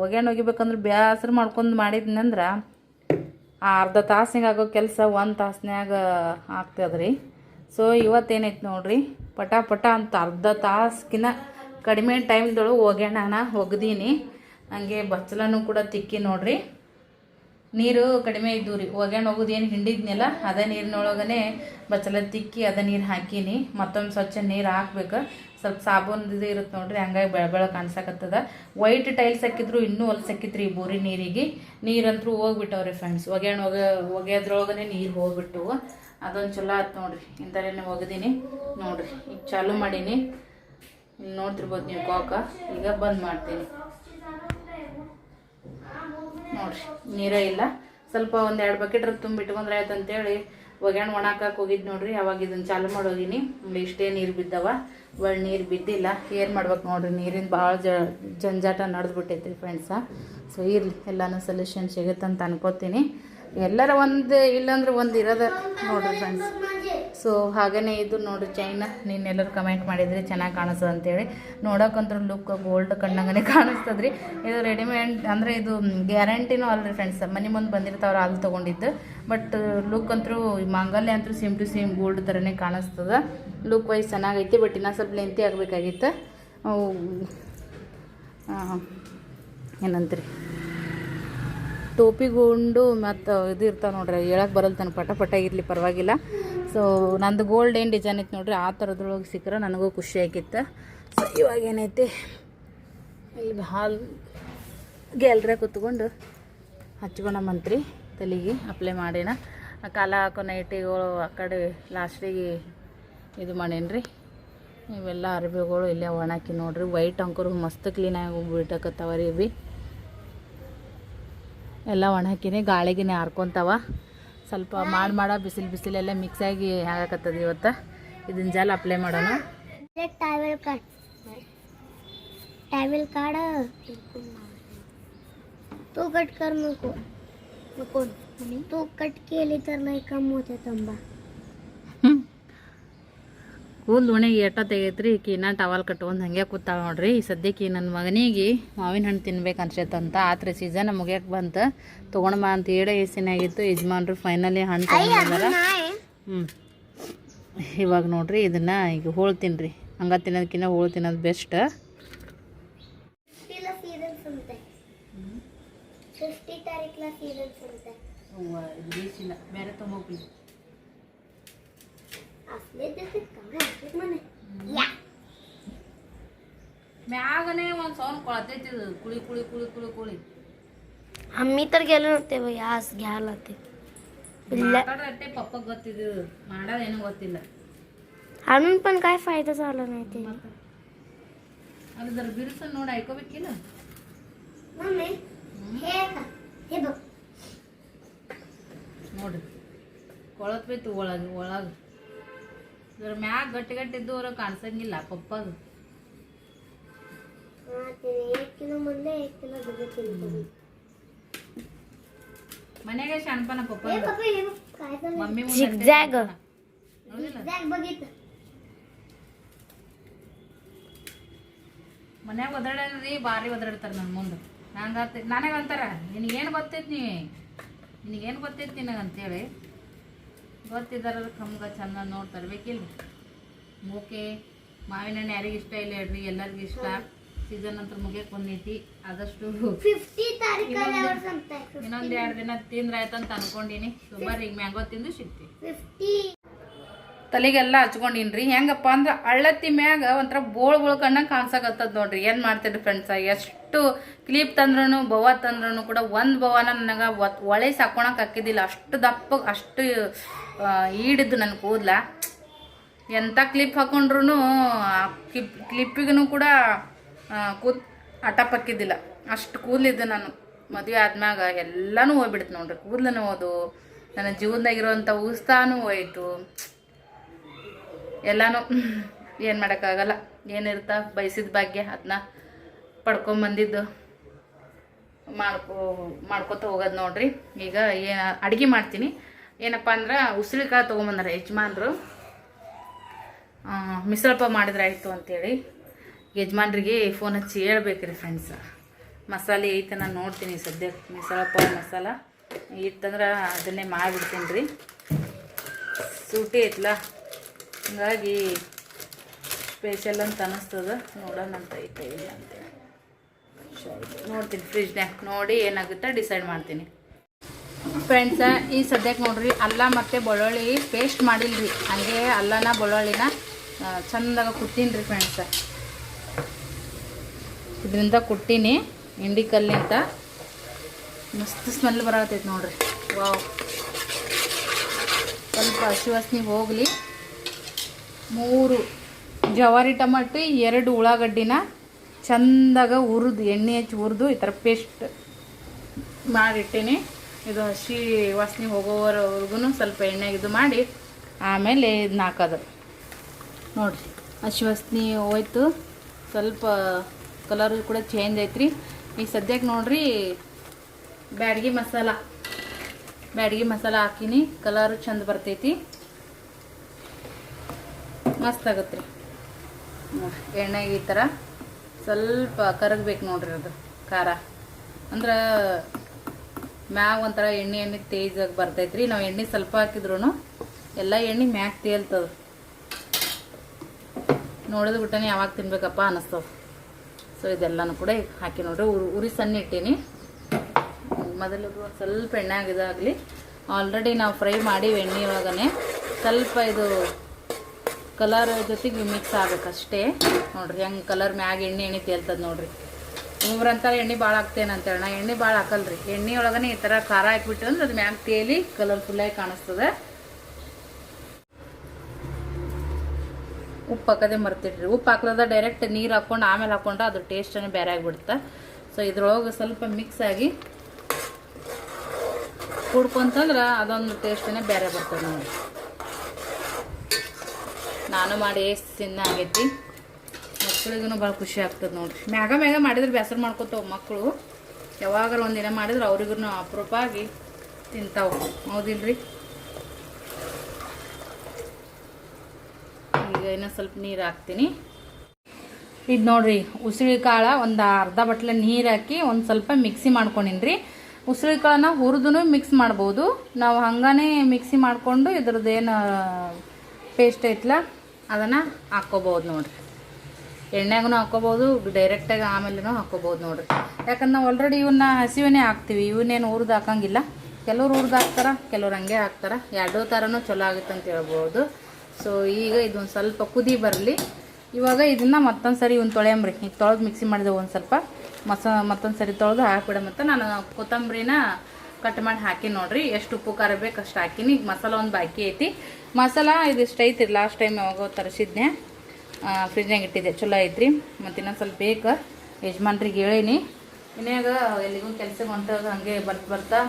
[SPEAKER 1] ಒಗ್ಯಾಣ ಒಗಿಬೇಕಂದ್ರೆ ಬೇಸರ ಮಾಡ್ಕೊಂಡು ಮಾಡಿದ್ನಂದ್ರೆ ಆ ಅರ್ಧ ತಾಸ್ನಾಗ ಆಗೋ ಕೆಲಸ ಒಂದು ತಾಸ್ನ್ಯಾಗ ರೀ ಸೊ ಇವತ್ತೇನೈತೆ ನೋಡ್ರಿ ಪಟ ಪಟ ಅಂತ ಅರ್ಧ ತಾಸ್ಕಿನ ಕಡಿಮೆ ಟೈಮ್ದೊಳಗೆ ಒಗ್ಯಾಣನ ಒಗ್ದೀನಿ ಹಂಗೆ ಬಚ್ಚಲನು ಕೂಡ ತಿಕ್ಕಿ ನೋಡ್ರಿ. ನೀರು ಕಡಿಮೆ ಇದ್ದು ರೀ ಒಗ್ಯಾಣ ಹೋಗೋದು ಏನು ಹಿಂಡಿದ್ನಲ್ಲ, ಅದೇ ನೀರಿನೊಳಗೇ ಬಚ್ಚಲ ತಿಕ್ಕಿ ಅದೇ ನೀರು ಹಾಕೀನಿ. ಮತ್ತೊಂದು ಸ್ವಚ್ಛ ನೀರು ಹಾಕ್ಬೇಕು. ಸ್ವಲ್ಪ ಸಾಬೂನ್ ಇದು ಇರುತ್ತೆ ನೋಡ್ರಿ, ಹಂಗಾಗಿ ಬೆಳ ಬೆಳ ಕಾಣಿಸಕತ್ತದ. ವೈಟ್ ಟೈಲ್ಸ್ ಹಾಕಿದ್ರು ಇನ್ನೂ ಹೊಲ್ಸ್ ಹಾಕಿತ್ರಿ ಈ ಬೋರಿ ನೀರಿಗೆ. ನೀರಂತರೂ ಹೋಗ್ಬಿಟ್ಟವ್ರಿ ಫ್ರೆಂಡ್ಸ್ ಒಗ್ಯಾಣ ಒಗ, ಒಗೆಯೋದ್ರೊಳಗನೆ ನೀರು ಹೋಗ್ಬಿಟ್ಟು ಅದೊಂದು ಚಲೋ ಆಯ್ತು ನೋಡ್ರಿ. ಇಂಥರೇನೆ ಒಗೆದೀನಿ. ನೋಡ್ರಿ, ಈಗ ಚಾಲು ಮಾಡೀನಿ. ನೋಡ್ತಿರ್ಬೋದು ನೀವು ಕಾಕ. ಈಗ ಬಂದ್ ಮಾಡ್ತೀನಿ. ನೋಡ್ರಿ, ನೀರೇ ಇಲ್ಲ. ಸ್ವಲ್ಪ ಒಂದು ಎರಡು ಬಕೆಟ್ ತುಂಬಿಟ್ಕೊಂಡ್ರೆ ಆಯ್ತು ಅಂತೇಳಿ ಒಗ್ಯಾಣ ಒಣಾಕಕ್ಕೆ ಹೋಗಿದ್ದು ನೋಡ್ರಿ, ಅವಾಗ ಇದನ್ನ ಚಾಲು ಮಾಡೋಗಿನಿ ಇಷ್ಟೇ ನೀರು ಬಿದ್ದವ. ಒಳ್ಳೆ ನೀರು ಬಿದ್ದಿಲ್ಲ. ಏನ್ ಮಾಡ್ಬೇಕು ನೋಡ್ರಿ, ನೀರಿನ ಜ, ಜಂಜಾಟ ನಡೆದ್ಬಿಟ್ಟೈತ್ರಿ ಫ್ರೆಂಡ್ಸ ಸೊ ಇರ್ಲಿ, ಎಲ್ಲಾನು ಸೊಲ್ಯೂಷನ್ ಸಿಗುತ್ತಂತ ಅನ್ಕೋತೀನಿ. ಎಲ್ಲರ ಒಂದು, ಇಲ್ಲಾಂದ್ರೆ ಒಂದು ಇರೋದ ನೋಡ್ರಿ ಫ್ರೆಂಡ್ಸ್ ಸೊ ಹಾಗೇ ಇದು ನೋಡ್ರಿ ಚೈನ ನೀನೆಲ್ಲರೂ ಕಮೆಂಟ್ ಮಾಡಿದರೆ, ಚೆನ್ನಾಗಿ ಕಾಣಿಸ್ತದೆ ಅಂತೇಳಿ. ನೋಡೋಕ್ಕಂತೂ ಲುಕ್ ಗೋಲ್ಡ್ ಕಣ್ಣಂಗನೇ ಕಾಣಿಸ್ತದ್ರಿ. ಇದು ರೆಡಿಮೇಡ್ ಅಂದರೆ ಇದು ಗ್ಯಾರಂಟಿನೂ ಅಲ್ರಿ ಫ್ರೆಂಡ್ಸ್ ಮನೆ ಮುಂದೆ ಬಂದಿರ್ತಾವ್ರ ಅಲ್ಲಿ ತೊಗೊಂಡಿದ್ದು. ಬಟ್ ಲುಕ್ ಅಂತೂ ಮಾಂಗಲ್ಯ ಅಂತೂ ಸೇಮ್ ಟು ಸೇಮ್ ಗೋಲ್ಡ್ ಥರನೇ ಕಾಣಿಸ್ತದೆ. ಲುಕ್ ವೈಸ್ ಚೆನ್ನಾಗೈತಿ ಬಟ್ ಇನ್ನೂ ಸ್ವಲ್ಪ ಲೆಂತಿ ಆಗಬೇಕಾಗಿತ್ತು. ಏನಂತೀರಿ? ಟೋಪಿಗುಂಡು ಮತ್ತು ಇದು ಇರ್ತಾವೆ ನೋಡ್ರಿ ಹೇಳಕ್ಕೆ ಬರಲ್ಲ ತನಕ ಪಟ ಪಟ ಇರಲಿ, ಪರವಾಗಿಲ್ಲ. ಸೊ ನಂದು ಗೋಲ್ಡ್ ಏನು ಡಿಸೈನ್ ಇತ್ತು ನೋಡ್ರಿ, ಆ ಥರದ್ರೊಳಗೆ ಸಿಕ್ಕರೆ ನನಗೂ ಖುಷಿ ಆಗಿತ್ತು. ಸೊ ಇವಾಗ ಏನೈತಿ? ಇಲ್ಲಿ ಹಾಲ್ ಗ್ಯಾಲ್ರೆ ಕುತ್ಕೊಂಡು ಹಚ್ಕೊಳಮಂತ್ರಿ ತಲೆಗೆ ಅಪ್ಲೈ ಮಾಡಿನ. ಕಾಲ ಹಾಕೋ ನೈಟಿಗಳು ಆ ಕಡೆ ಲಾಸ್ಟಿಗೆ ಇದು ಮಾಡೇನ್ರಿ. ಇವೆಲ್ಲ ಅರ್ಬಿಗಳು ಇಲ್ಲೇ ಒಣಾಕಿ ನೋಡ್ರಿ ವೈಟ್ ಅಂಕರು ಮಸ್ತ್ ಕ್ಲೀನಾಗಿ ಬಿಟ್ಟಕತ್ತಾವ ರೀ ಇವಿ ಎಲ್ಲ ಒಣಹಾಕಿನಿ ಗಾಳಿಗಿನೇ ಹಾರ್ಕೊಂತಾವ ಸ್ವಲ್ಪ ಮಾಡಿ ಮಾಡ ಬಿಸಿಲು ಬಿಸಿಲೆಲ್ಲ ಮಿಕ್ಸ್ ಆಗಿ ಆಗಕತ್ತದ ಇವತ್ತು ಇದನ್ನ ಜಲ್ ಅಪ್ಲೈ ಮಾಡೋಣ
[SPEAKER 2] टॅवेल काढ टॅवेल काढ तू कट कर नको नको तू कट केली तर नाही कम होते तंबा
[SPEAKER 1] ಕೂದಲು ಒಣಗಿ ಎಟ್ಟ ತೆಗೈತ್ರಿ ಈಕಿ ಇನ್ನ ಟವಲ್ ಕಟ್ಕೊಂಡು ಹಾಗೆ ಕೂತಾಳ ನೋಡ್ರಿ. ಈ ಸದ್ಯಕ್ಕೆ ನನ್ನ ಮಗನಿಗೆ ಮಾವಿನ ಹಣ್ಣು ತಿನ್ಬೇಕು ಅನ್ಸತ್ತಂತ ಆತ್ರಿ ಸೀಸನ್ ಮುಗಿಯಕ್ಕೆ ಬಂತು. ತೊಗೊಂಡು ಬಾ ಅಂತ ಏಳೆ ಏಸಿನಾಗಿತ್ತು ಯಜಮಾನ್ರು ಫೈನಲಿ ಹಣ್ಣು ತಗೊಂಡ್ಬಂದಾರ ಹ್ಞೂ ಇವಾಗ ನೋಡ್ರಿ ಇದನ್ನು ಈಗ ಹೋಳು ತಿನ್ರಿ. ಹಂಗೆ ತಿನ್ನೋದಕ್ಕಿಂತ ಹೋಳು ತಿನ್ನೋದು ಬೆಸ್ಟ್ ಬೇರೆ ತೊಗೋಗಿ
[SPEAKER 2] असले देते का घालतेत म्हणे या
[SPEAKER 1] ಮ್ಯಾಗನೇ ಒಂದು ಸೌಂಡ್ ಕೊಳತೈತಿ ಇದು ಕುಳಿ ಕುಳಿ ಕುಳಿ ಕುಳಿ ಕುಳಿ
[SPEAKER 2] आम्ही तर गेलो नव्हते बाई आज घ्यायला ते
[SPEAKER 1] ಮಾತಾಡ್ರಟ್ಟೆ ಪಪ್ಪಗೆ ಗೊತ್ತಿದ್ದು ಮಾಡೋದೇನು ಗೊತ್ತಿಲ್ಲ
[SPEAKER 2] आणून पण काय फायदा झाला नाही ते
[SPEAKER 1] ಅದು ಜರ ಬಿರುಸ ನೋಡಿ ಐಕೋಬೇಕಿಲ್ಲ
[SPEAKER 2] हे का हे बघ
[SPEAKER 1] ನೋಡ್ರಿ ಕೊಳತ್ ಬೈತು ಒಳಗೆ ಒಳಗೆ ಇದ್ರ ಮ್ಯಾಗ ಗಟ್ಟಿ ಗಟ್ಟಿ ಇದ್ದವರು ಕಾಣಿಸಂಗಿಲ್ಲ ಪಪ್ಪಗ ಮನೆಗೆ ಶಾಣಪನ ಪಪ್ಪ ಮಮ್ಮಿ
[SPEAKER 2] ಜಿಗ್ಜ್ಯಾಗ್
[SPEAKER 1] ಮನ್ಯಾಗ ಒದಾಡ್ರಿ ಭಾರಿ ಒದಾಡ್ತಾರೆ ನನ್ನ ಮುಂದೆ. ನಂಗೆ ನನಗೆ ಅಂತಾರ ನಿನಗೇನು ಗೊತ್ತೈತಿ ನೀ? ನಿನಗೇನ್ ಗೊತ್ತೈತಿ ನಿನಗೆ ಅಂತೇಳಿ ಗೊತ್ತಿದ್ದಾರ ಕಮ್ಗೆ ಚೆನ್ನಾಗಿ ನೋಡಿ ತರಬೇಕಿಲ್ಲ ಓಕೆ ಮಾವಿನ ಹಣ್ಣು ಯಾರಿಗೆ ಇಷ್ಟ ಇಲ್ಲ ಹೇಳ್ರಿ ಎಲ್ಲರಿಗೂ ಇಷ್ಟ. ಸೀಸನ್ ನಂತರ ಮುಗಿಯಕ್ಕೆ ಬಂದೈತಿ. ಆದಷ್ಟು ಇನ್ನೊಂದು ಎರಡು ದಿನ ತಿಂದ್ರೆ ಆಯ್ತಂತ ಅನ್ಕೊಂಡಿನಿ. ಸುಮಾರು ಈಗ ಮ್ಯಾಂಗೋ ತಿಂದು ಸಿಗ್ತೀವಿ ತಲೆಗೆಲ್ಲ ಹಚ್ಕೊಂಡಿನ್ರಿ. ಹೆಂಗಪ್ಪ ಅಂದ್ರೆ ಅಳ್ಳತ್ತಿ ಮ್ಯಾಗ ಒಂಥರ ಬೋಳ್ ಬೋಳ್ಕಂಡಂಗೆ ಕಾಣಿಸಕತ್ತದ ನೋಡ್ರಿ. ಏನು ಮಾಡ್ತೀರಿ ಫ್ರೆಂಡ್ಸ ಎಷ್ಟು ಕ್ಲಿಪ್ ತಂದ್ರೂ ಬವ ತಂದ್ರೂ ಕೂಡ ಒಂದು ಬವನ ನನಗೆ ಒಳೆ ಸಾಕೊಳಕ್ಕೆ ಹಾಕಿದ್ದಿಲ್ಲ ಅಷ್ಟು ದಪ್ಪ, ಅಷ್ಟು ಈಡಿದ್ದು ನನ್ನ ಕೂದಲ. ಎಂಥ ಕ್ಲಿಪ್ ಹಾಕೊಂಡ್ರು ಕ್ಲಿಪ್ ಕ್ಲಿಪ್ಪಿಗೂ ಕೂಡ ಕೂದ್ ಅಟಪ್ ಹಾಕಿದ್ದಿಲ್ಲ. ಅಷ್ಟು ಕೂದಲಿದ್ದು ನಾನು. ಮದುವೆ ಆದ್ಮ್ಯಾಗ ಎಲ್ಲನೂ ಹೋಗ್ಬಿಡ್ತು ನೋಡ್ರಿ. ಕೂದಲೂ ಹೋದು. ನನ್ನ ಜೀವನದಾಗಿರುವಂಥ ಉತ್ಸಾಹನೂ ಹೋಯ್ತು. ಎಲ್ಲಾನು ಏನು ಮಾಡೋಕ್ಕಾಗಲ್ಲ. ಏನಿರ್ತ ಬಯಸಿದ ಭಾಗ್ಯ ಅದನ್ನ ಪಡ್ಕೊಂಬಂದಿದ್ದು. ಮಾಡ್ಕೋ, ಮಾಡ್ಕೊತ ಹೋಗೋದು ನೋಡ್ರಿ. ಈಗ ಏ, ಅಡುಗೆ ಮಾಡ್ತೀನಿ. ಏನಪ್ಪ ಅಂದ್ರೆ ಉಸಿರಿಕಾಯಿ ತೊಗೊಂಬಂದ್ರೆ ಯಜಮಾನ್ರು. ಮಿಸಳಪ್ಪ ಮಾಡಿದ್ರೆ ಆಯಿತು ಅಂಥೇಳಿ ಯಜಮಾನ್ರಿಗೆ ಫೋನ್ ಹಚ್ಚಿ ಹೇಳ್ಬೇಕ್ರಿ ಫ್ರೆಂಡ್ಸ್ ಮಸಾಲೆ ಐತೆ, ನಾನು ನೋಡ್ತೀನಿ ಸದ್ಯಕ್ಕೆ ಮಿಸಳಪ ಮಸಾಲ. ಇತ್ತಂದ್ರೆ ಅದನ್ನೇ ಮಾಡಿಬಿಡ್ತೀನಿ ರೀ. ಸೂಟಿ ಐತ್ಲ? ಹಂಗಾಗಿ ಸ್ಪೆಷಲ್ ಅಂತ ಅನ್ನಿಸ್ತದ ನೋಡೋಣ ಅಂತ ಐತೆ ಇಲ್ಲ ಅಂತೇಳಿ. ನೋಡ್ತೀನಿ ಫ್ರಿಜ್ನ್ಯಾಗ ನೋಡಿ ಏನಾಗುತ್ತೆ ಡಿಸೈಡ್ ಮಾಡ್ತೀನಿ. ಫ್ರೆಂಡ್ಸ ಈ ಸದ್ಯಕ್ಕೆ ನೋಡ್ರಿ, ಅಲ್ಲ ಮತ್ತು ಬೆಳ್ಳುಳ್ಳಿ ಪೇಸ್ಟ್ ಮಾಡಿಲ್ರಿ. ಹಂಗೆ ಅಲ್ಲನ, ಬೆಳ್ಳುಳ್ಳಿನ ಚಂದಾಗ ಕುಟ್ಟೀನಿ ರೀ ಫ್ರೆಂಡ್ಸ ಇದರಿಂದ ಕುಟ್ಟೀನಿ, ಹಿಂಡಿ ಕಲ್ಲಿಂದ. ಮಸ್ತ್ ಸ್ಮೆಲ್ ಬರತ್ತೈತೆ ನೋಡ್ರಿ. ವಾವ್ ಸ್ವಲ್ಪ ಹಸಿ ವಾಸನೆ ಹೋಗಲಿ. ಮೂರು ಜವಾರಿ ಟಮಾಟಿ, ಎರಡು ಉಳ್ಳಾಗಡ್ಡಿನ ಚಂದಾಗ ಹುರಿದು, ಎಣ್ಣೆ ಹಚ್ಚಿ ಹುರಿದು, ಈ ಥರ ಪೇಸ್ಟ್ ಮಾಡಿಟ್ಟಿನಿ. ಇದು ಹಸಿ ವಾಸನೆ ಹೋಗೋವರೆಗೂ ಸ್ವಲ್ಪ ಎಣ್ಣೆ ಇದು ಮಾಡಿ ಆಮೇಲೆ ಇದನ್ನ ಹಾಕೋದು ನೋಡಿರಿ, ಹಸಿ ವಾಸನೆ ಹೋಯ್ತು. ಸ್ವಲ್ಪ ಕಲರ್ ಕೂಡ ಚೇಂಜ್ ಐತ್ರಿ. ಈಗ ಸದ್ಯಕ್ಕೆ ನೋಡಿರಿ, ಬ್ಯಾಡಗಿ ಮಸಾಲ ಬ್ಯಾಡಗಿ ಮಸಾಲ ಹಾಕಿನಿ. ಕಲರು ಚಂದ ಬರ್ತೈತಿ. ಮಸ್ತ್ ಆಗುತ್ತೆ ರೀ ಎಣ್ಣೆ ಈ ಥರ ಸ್ವಲ್ಪ ಕರಗಬೇಕು ನೋಡ್ರಿ ಅದು, ಖಾರ. ಅಂದ್ರೆ ಮ್ಯಾಗ ಒಂಥರ ಎಣ್ಣೆ ಎಣ್ಣೆ ತೇಜಾಗಿ ಬರ್ತೈತ್ರಿ. ನಾವು ಎಣ್ಣೆ ಸ್ವಲ್ಪ ಹಾಕಿದ್ರು ಎಲ್ಲ ಎಣ್ಣೆ ಮ್ಯಾಗ ತೇಲ್ತದ. ನೋಡಿದ ಬಿಟ್ಟನೆ ಯಾವಾಗ ತಿನ್ಬೇಕಪ್ಪ ಅನ್ನಿಸ್ತವ ಸೊ ಇದೆಲ್ಲನೂ ಕೂಡ ಹಾಕಿ ನೋಡ್ರಿ. ಉರಿ- ಸಣ್ಣ ಇಟ್ಟೀನಿ. ಮೊದಲು ಸ್ವಲ್ಪ ಎಣ್ಣೆ ಆಗಿದಾಗಲಿ. ಆಲ್ರೆಡಿ ನಾವು ಫ್ರೈ ಮಾಡಿ ಎಣ್ಣೆ ಒಳಗನೆ. ಸ್ವಲ್ಪ ಇದು ಕಲರ್ ಜೊತೆಗೆ ಮಿಕ್ಸ್ ಆಗ್ಬೇಕಷ್ಟೇ ನೋಡ್ರಿ ಹೆಂಗೆ ಕಲರ್ ಮ್ಯಾಗ ಎಣ್ಣೆ ಎಣ್ಣೆ ತೇಲ್ತದ ನೋಡ್ರಿ. ಒಬ್ಬರಂತಾರೆ ಎಣ್ಣೆ ಭಾಳ ಹಾಕ್ತೇನೆ ಅಂತೇಳಿ ನಾ ಎಣ್ಣೆ ಭಾಳ ಹಾಕಲ್ರಿ. ಎಣ್ಣೆ ಒಳಗನೆ ಈ ಥರ ಖಾರ ಹಾಕ್ಬಿಟ್ಟು ಅಂದ್ರೆ ಅದು ಮ್ಯಾಗ ತೇಲಿ ಕಲರ್ಫುಲ್ಲಾಗಿ ಕಾಣಿಸ್ತದೆ. ಉಪ್ಪು ಹಾಕೋದೇ ಮರ್ತಿಟ್ರಿ ಉಪ್ಪು ಹಾಕ್ಲದ ಡೈರೆಕ್ಟ್ ನೀರು ಹಾಕ್ಕೊಂಡು ಆಮೇಲೆ ಹಾಕ್ಕೊಂಡ್ರೆ ಅದು ಟೇಸ್ಟನ್ನು ಬೇರೆ ಆಗಿಬಿಡುತ್ತೆ. ಸೊ ಇದ್ರೊಳಗೆ ಸ್ವಲ್ಪ ಮಿಕ್ಸ್ ಆಗಿ ಕುಡ್ಕೊಂತಂದ್ರೆ ಅದೊಂದು ಟೇಸ್ಟನ್ನೇ ಬೇರೆ ಬರ್ತದೆ ನೋಡಿ ನಾನು ಮಾಡಿ ಎಷ್ಟು ತಿನ್ನ ಆಗೈತಿ ಮಕ್ಕಳಿಗೂ ಭಾಳ ಖುಷಿ ಆಗ್ತದೆ ನೋಡಿರಿ. ಮ್ಯಾಗ ಮ್ಯಾಗ ಮಾಡಿದ್ರೆ ಬೇಸರ ಮಾಡ್ಕೊತಾವೆ ಮಕ್ಕಳು ಯಾವಾಗಲೂ ಒಂದಿನ ಮಾಡಿದ್ರೆ ಅವ್ರಿಗೂ ಅಪರೂಪ ಆಗಿ ತಿಂತಾವೆ. ಹೌದಿಲ್ರಿ? ಈಗ ಇನ್ನೂ ಸ್ವಲ್ಪ ನೀರು ಹಾಕ್ತೀನಿ. ಇದು ನೋಡ್ರಿ ಉಸಿಳಿ ಕಾಳು ಒಂದು ಅರ್ಧ ಬಟ್ಲೆ ನೀರು ಹಾಕಿ ಒಂದು ಸ್ವಲ್ಪ ಮಿಕ್ಸಿ ಮಾಡ್ಕೊಂಡಿನ್ರಿ. ಉಸಿಳಿ ಕಾಳನ್ನ ಹುರಿದು ಮಿಕ್ಸ್ ಮಾಡ್ಬೋದು. ನಾವು ಹಂಗಾನೇ ಮಿಕ್ಸಿ ಮಾಡಿಕೊಂಡು ಇದ್ರದ್ದು ಏನು ಪೇಸ್ಟ್ ಐತ್ಲ? ಅದನ್ನು ಹಾಕ್ಕೋಬೋದು ನೋಡಿರಿ. ಎಣ್ಣೆಗೂ ಹಾಕ್ಕೋಬೋದು ಡೈರೆಕ್ಟಾಗಿ ಆಮೇಲೆ ಹಾಕ್ಕೋಬೋದು ನೋಡಿರಿ. ಯಾಕಂದ್ರೆ ನಾವು ಆಲ್ರೆಡಿ ಇವನ್ನ ಹಸಿವನ್ನೇ ಹಾಕ್ತೀವಿ ಇವನ್ನೇನು ಹುರಿದು ಹಾಕಂಗಿಲ್ಲ. ಕೆಲವ್ರು ಹುರಿದು ಹಾಕ್ತಾರ, ಕೆಲವ್ರು ಹಂಗೆ ಹಾಕ್ತಾರ. ಎರಡೂ ಥರನೂ ಚಲೋ ಆಗುತ್ತೆ ಅಂತ ಹೇಳ್ಬೋದು. ಸೊ ಈಗ ಇದೊಂದು ಸ್ವಲ್ಪ ಕುದಿ ಬರಲಿ. ಇವಾಗ ಇದನ್ನು ಮತ್ತೊಂದು ಸರಿ ಇವ್ನ ತೊಳೆಯಂಬ್ರಿ. ಈಗ ತೊಳೆದು ಮಿಕ್ಸಿ ಮಾಡಿದೆ ಒಂದು ಸ್ವಲ್ಪ. ಮಸ ಮತ್ತೊಂದು ಸರಿ ತೊಳೆದು ಹಾಕ್ಬಿಡಮತ್ತ ನಾನು ಕೊತ್ತಂಬರಿನ ಕಟ್ ಮಾಡಿ ಹಾಕಿ ನೋಡ್ರಿ. ಎಷ್ಟು ಉಪ್ಪು ಖಾರ ಬೇಕು ಅಷ್ಟು ಹಾಕಿನಿ. ಈಗ ಮಸಾಲ ಒಂದು ಬಾಕಿ ಐತಿ. ಮಸಾಲ ಇದಿಷ್ಟು ಐತಿ ಲಾಸ್ಟ್ ಟೈಮ್ ಯಾವಾಗ ತರಿಸಿದ್ನೆ ಫ್ರಿಜ್ನಾಗ ಇಟ್ಟಿದ್ದೆ. ಚಲೋ ಐತ್ರಿ. ಮತ್ತು ಇನ್ನೊಂದು ಸ್ವಲ್ಪ ಬೇಕು. ಯಜಮಾನ್ರಿಗೆ ಹೇಳೀನಿ. ಇನ್ಯಾಗ ಎಲ್ಲಿಗೂ ಕೆಲ್ಸಕ್ಕೆ ಹೊಂಟಾಗ ಹಾಗೆ ಬರ್ತಾ ಬರ್ತಾ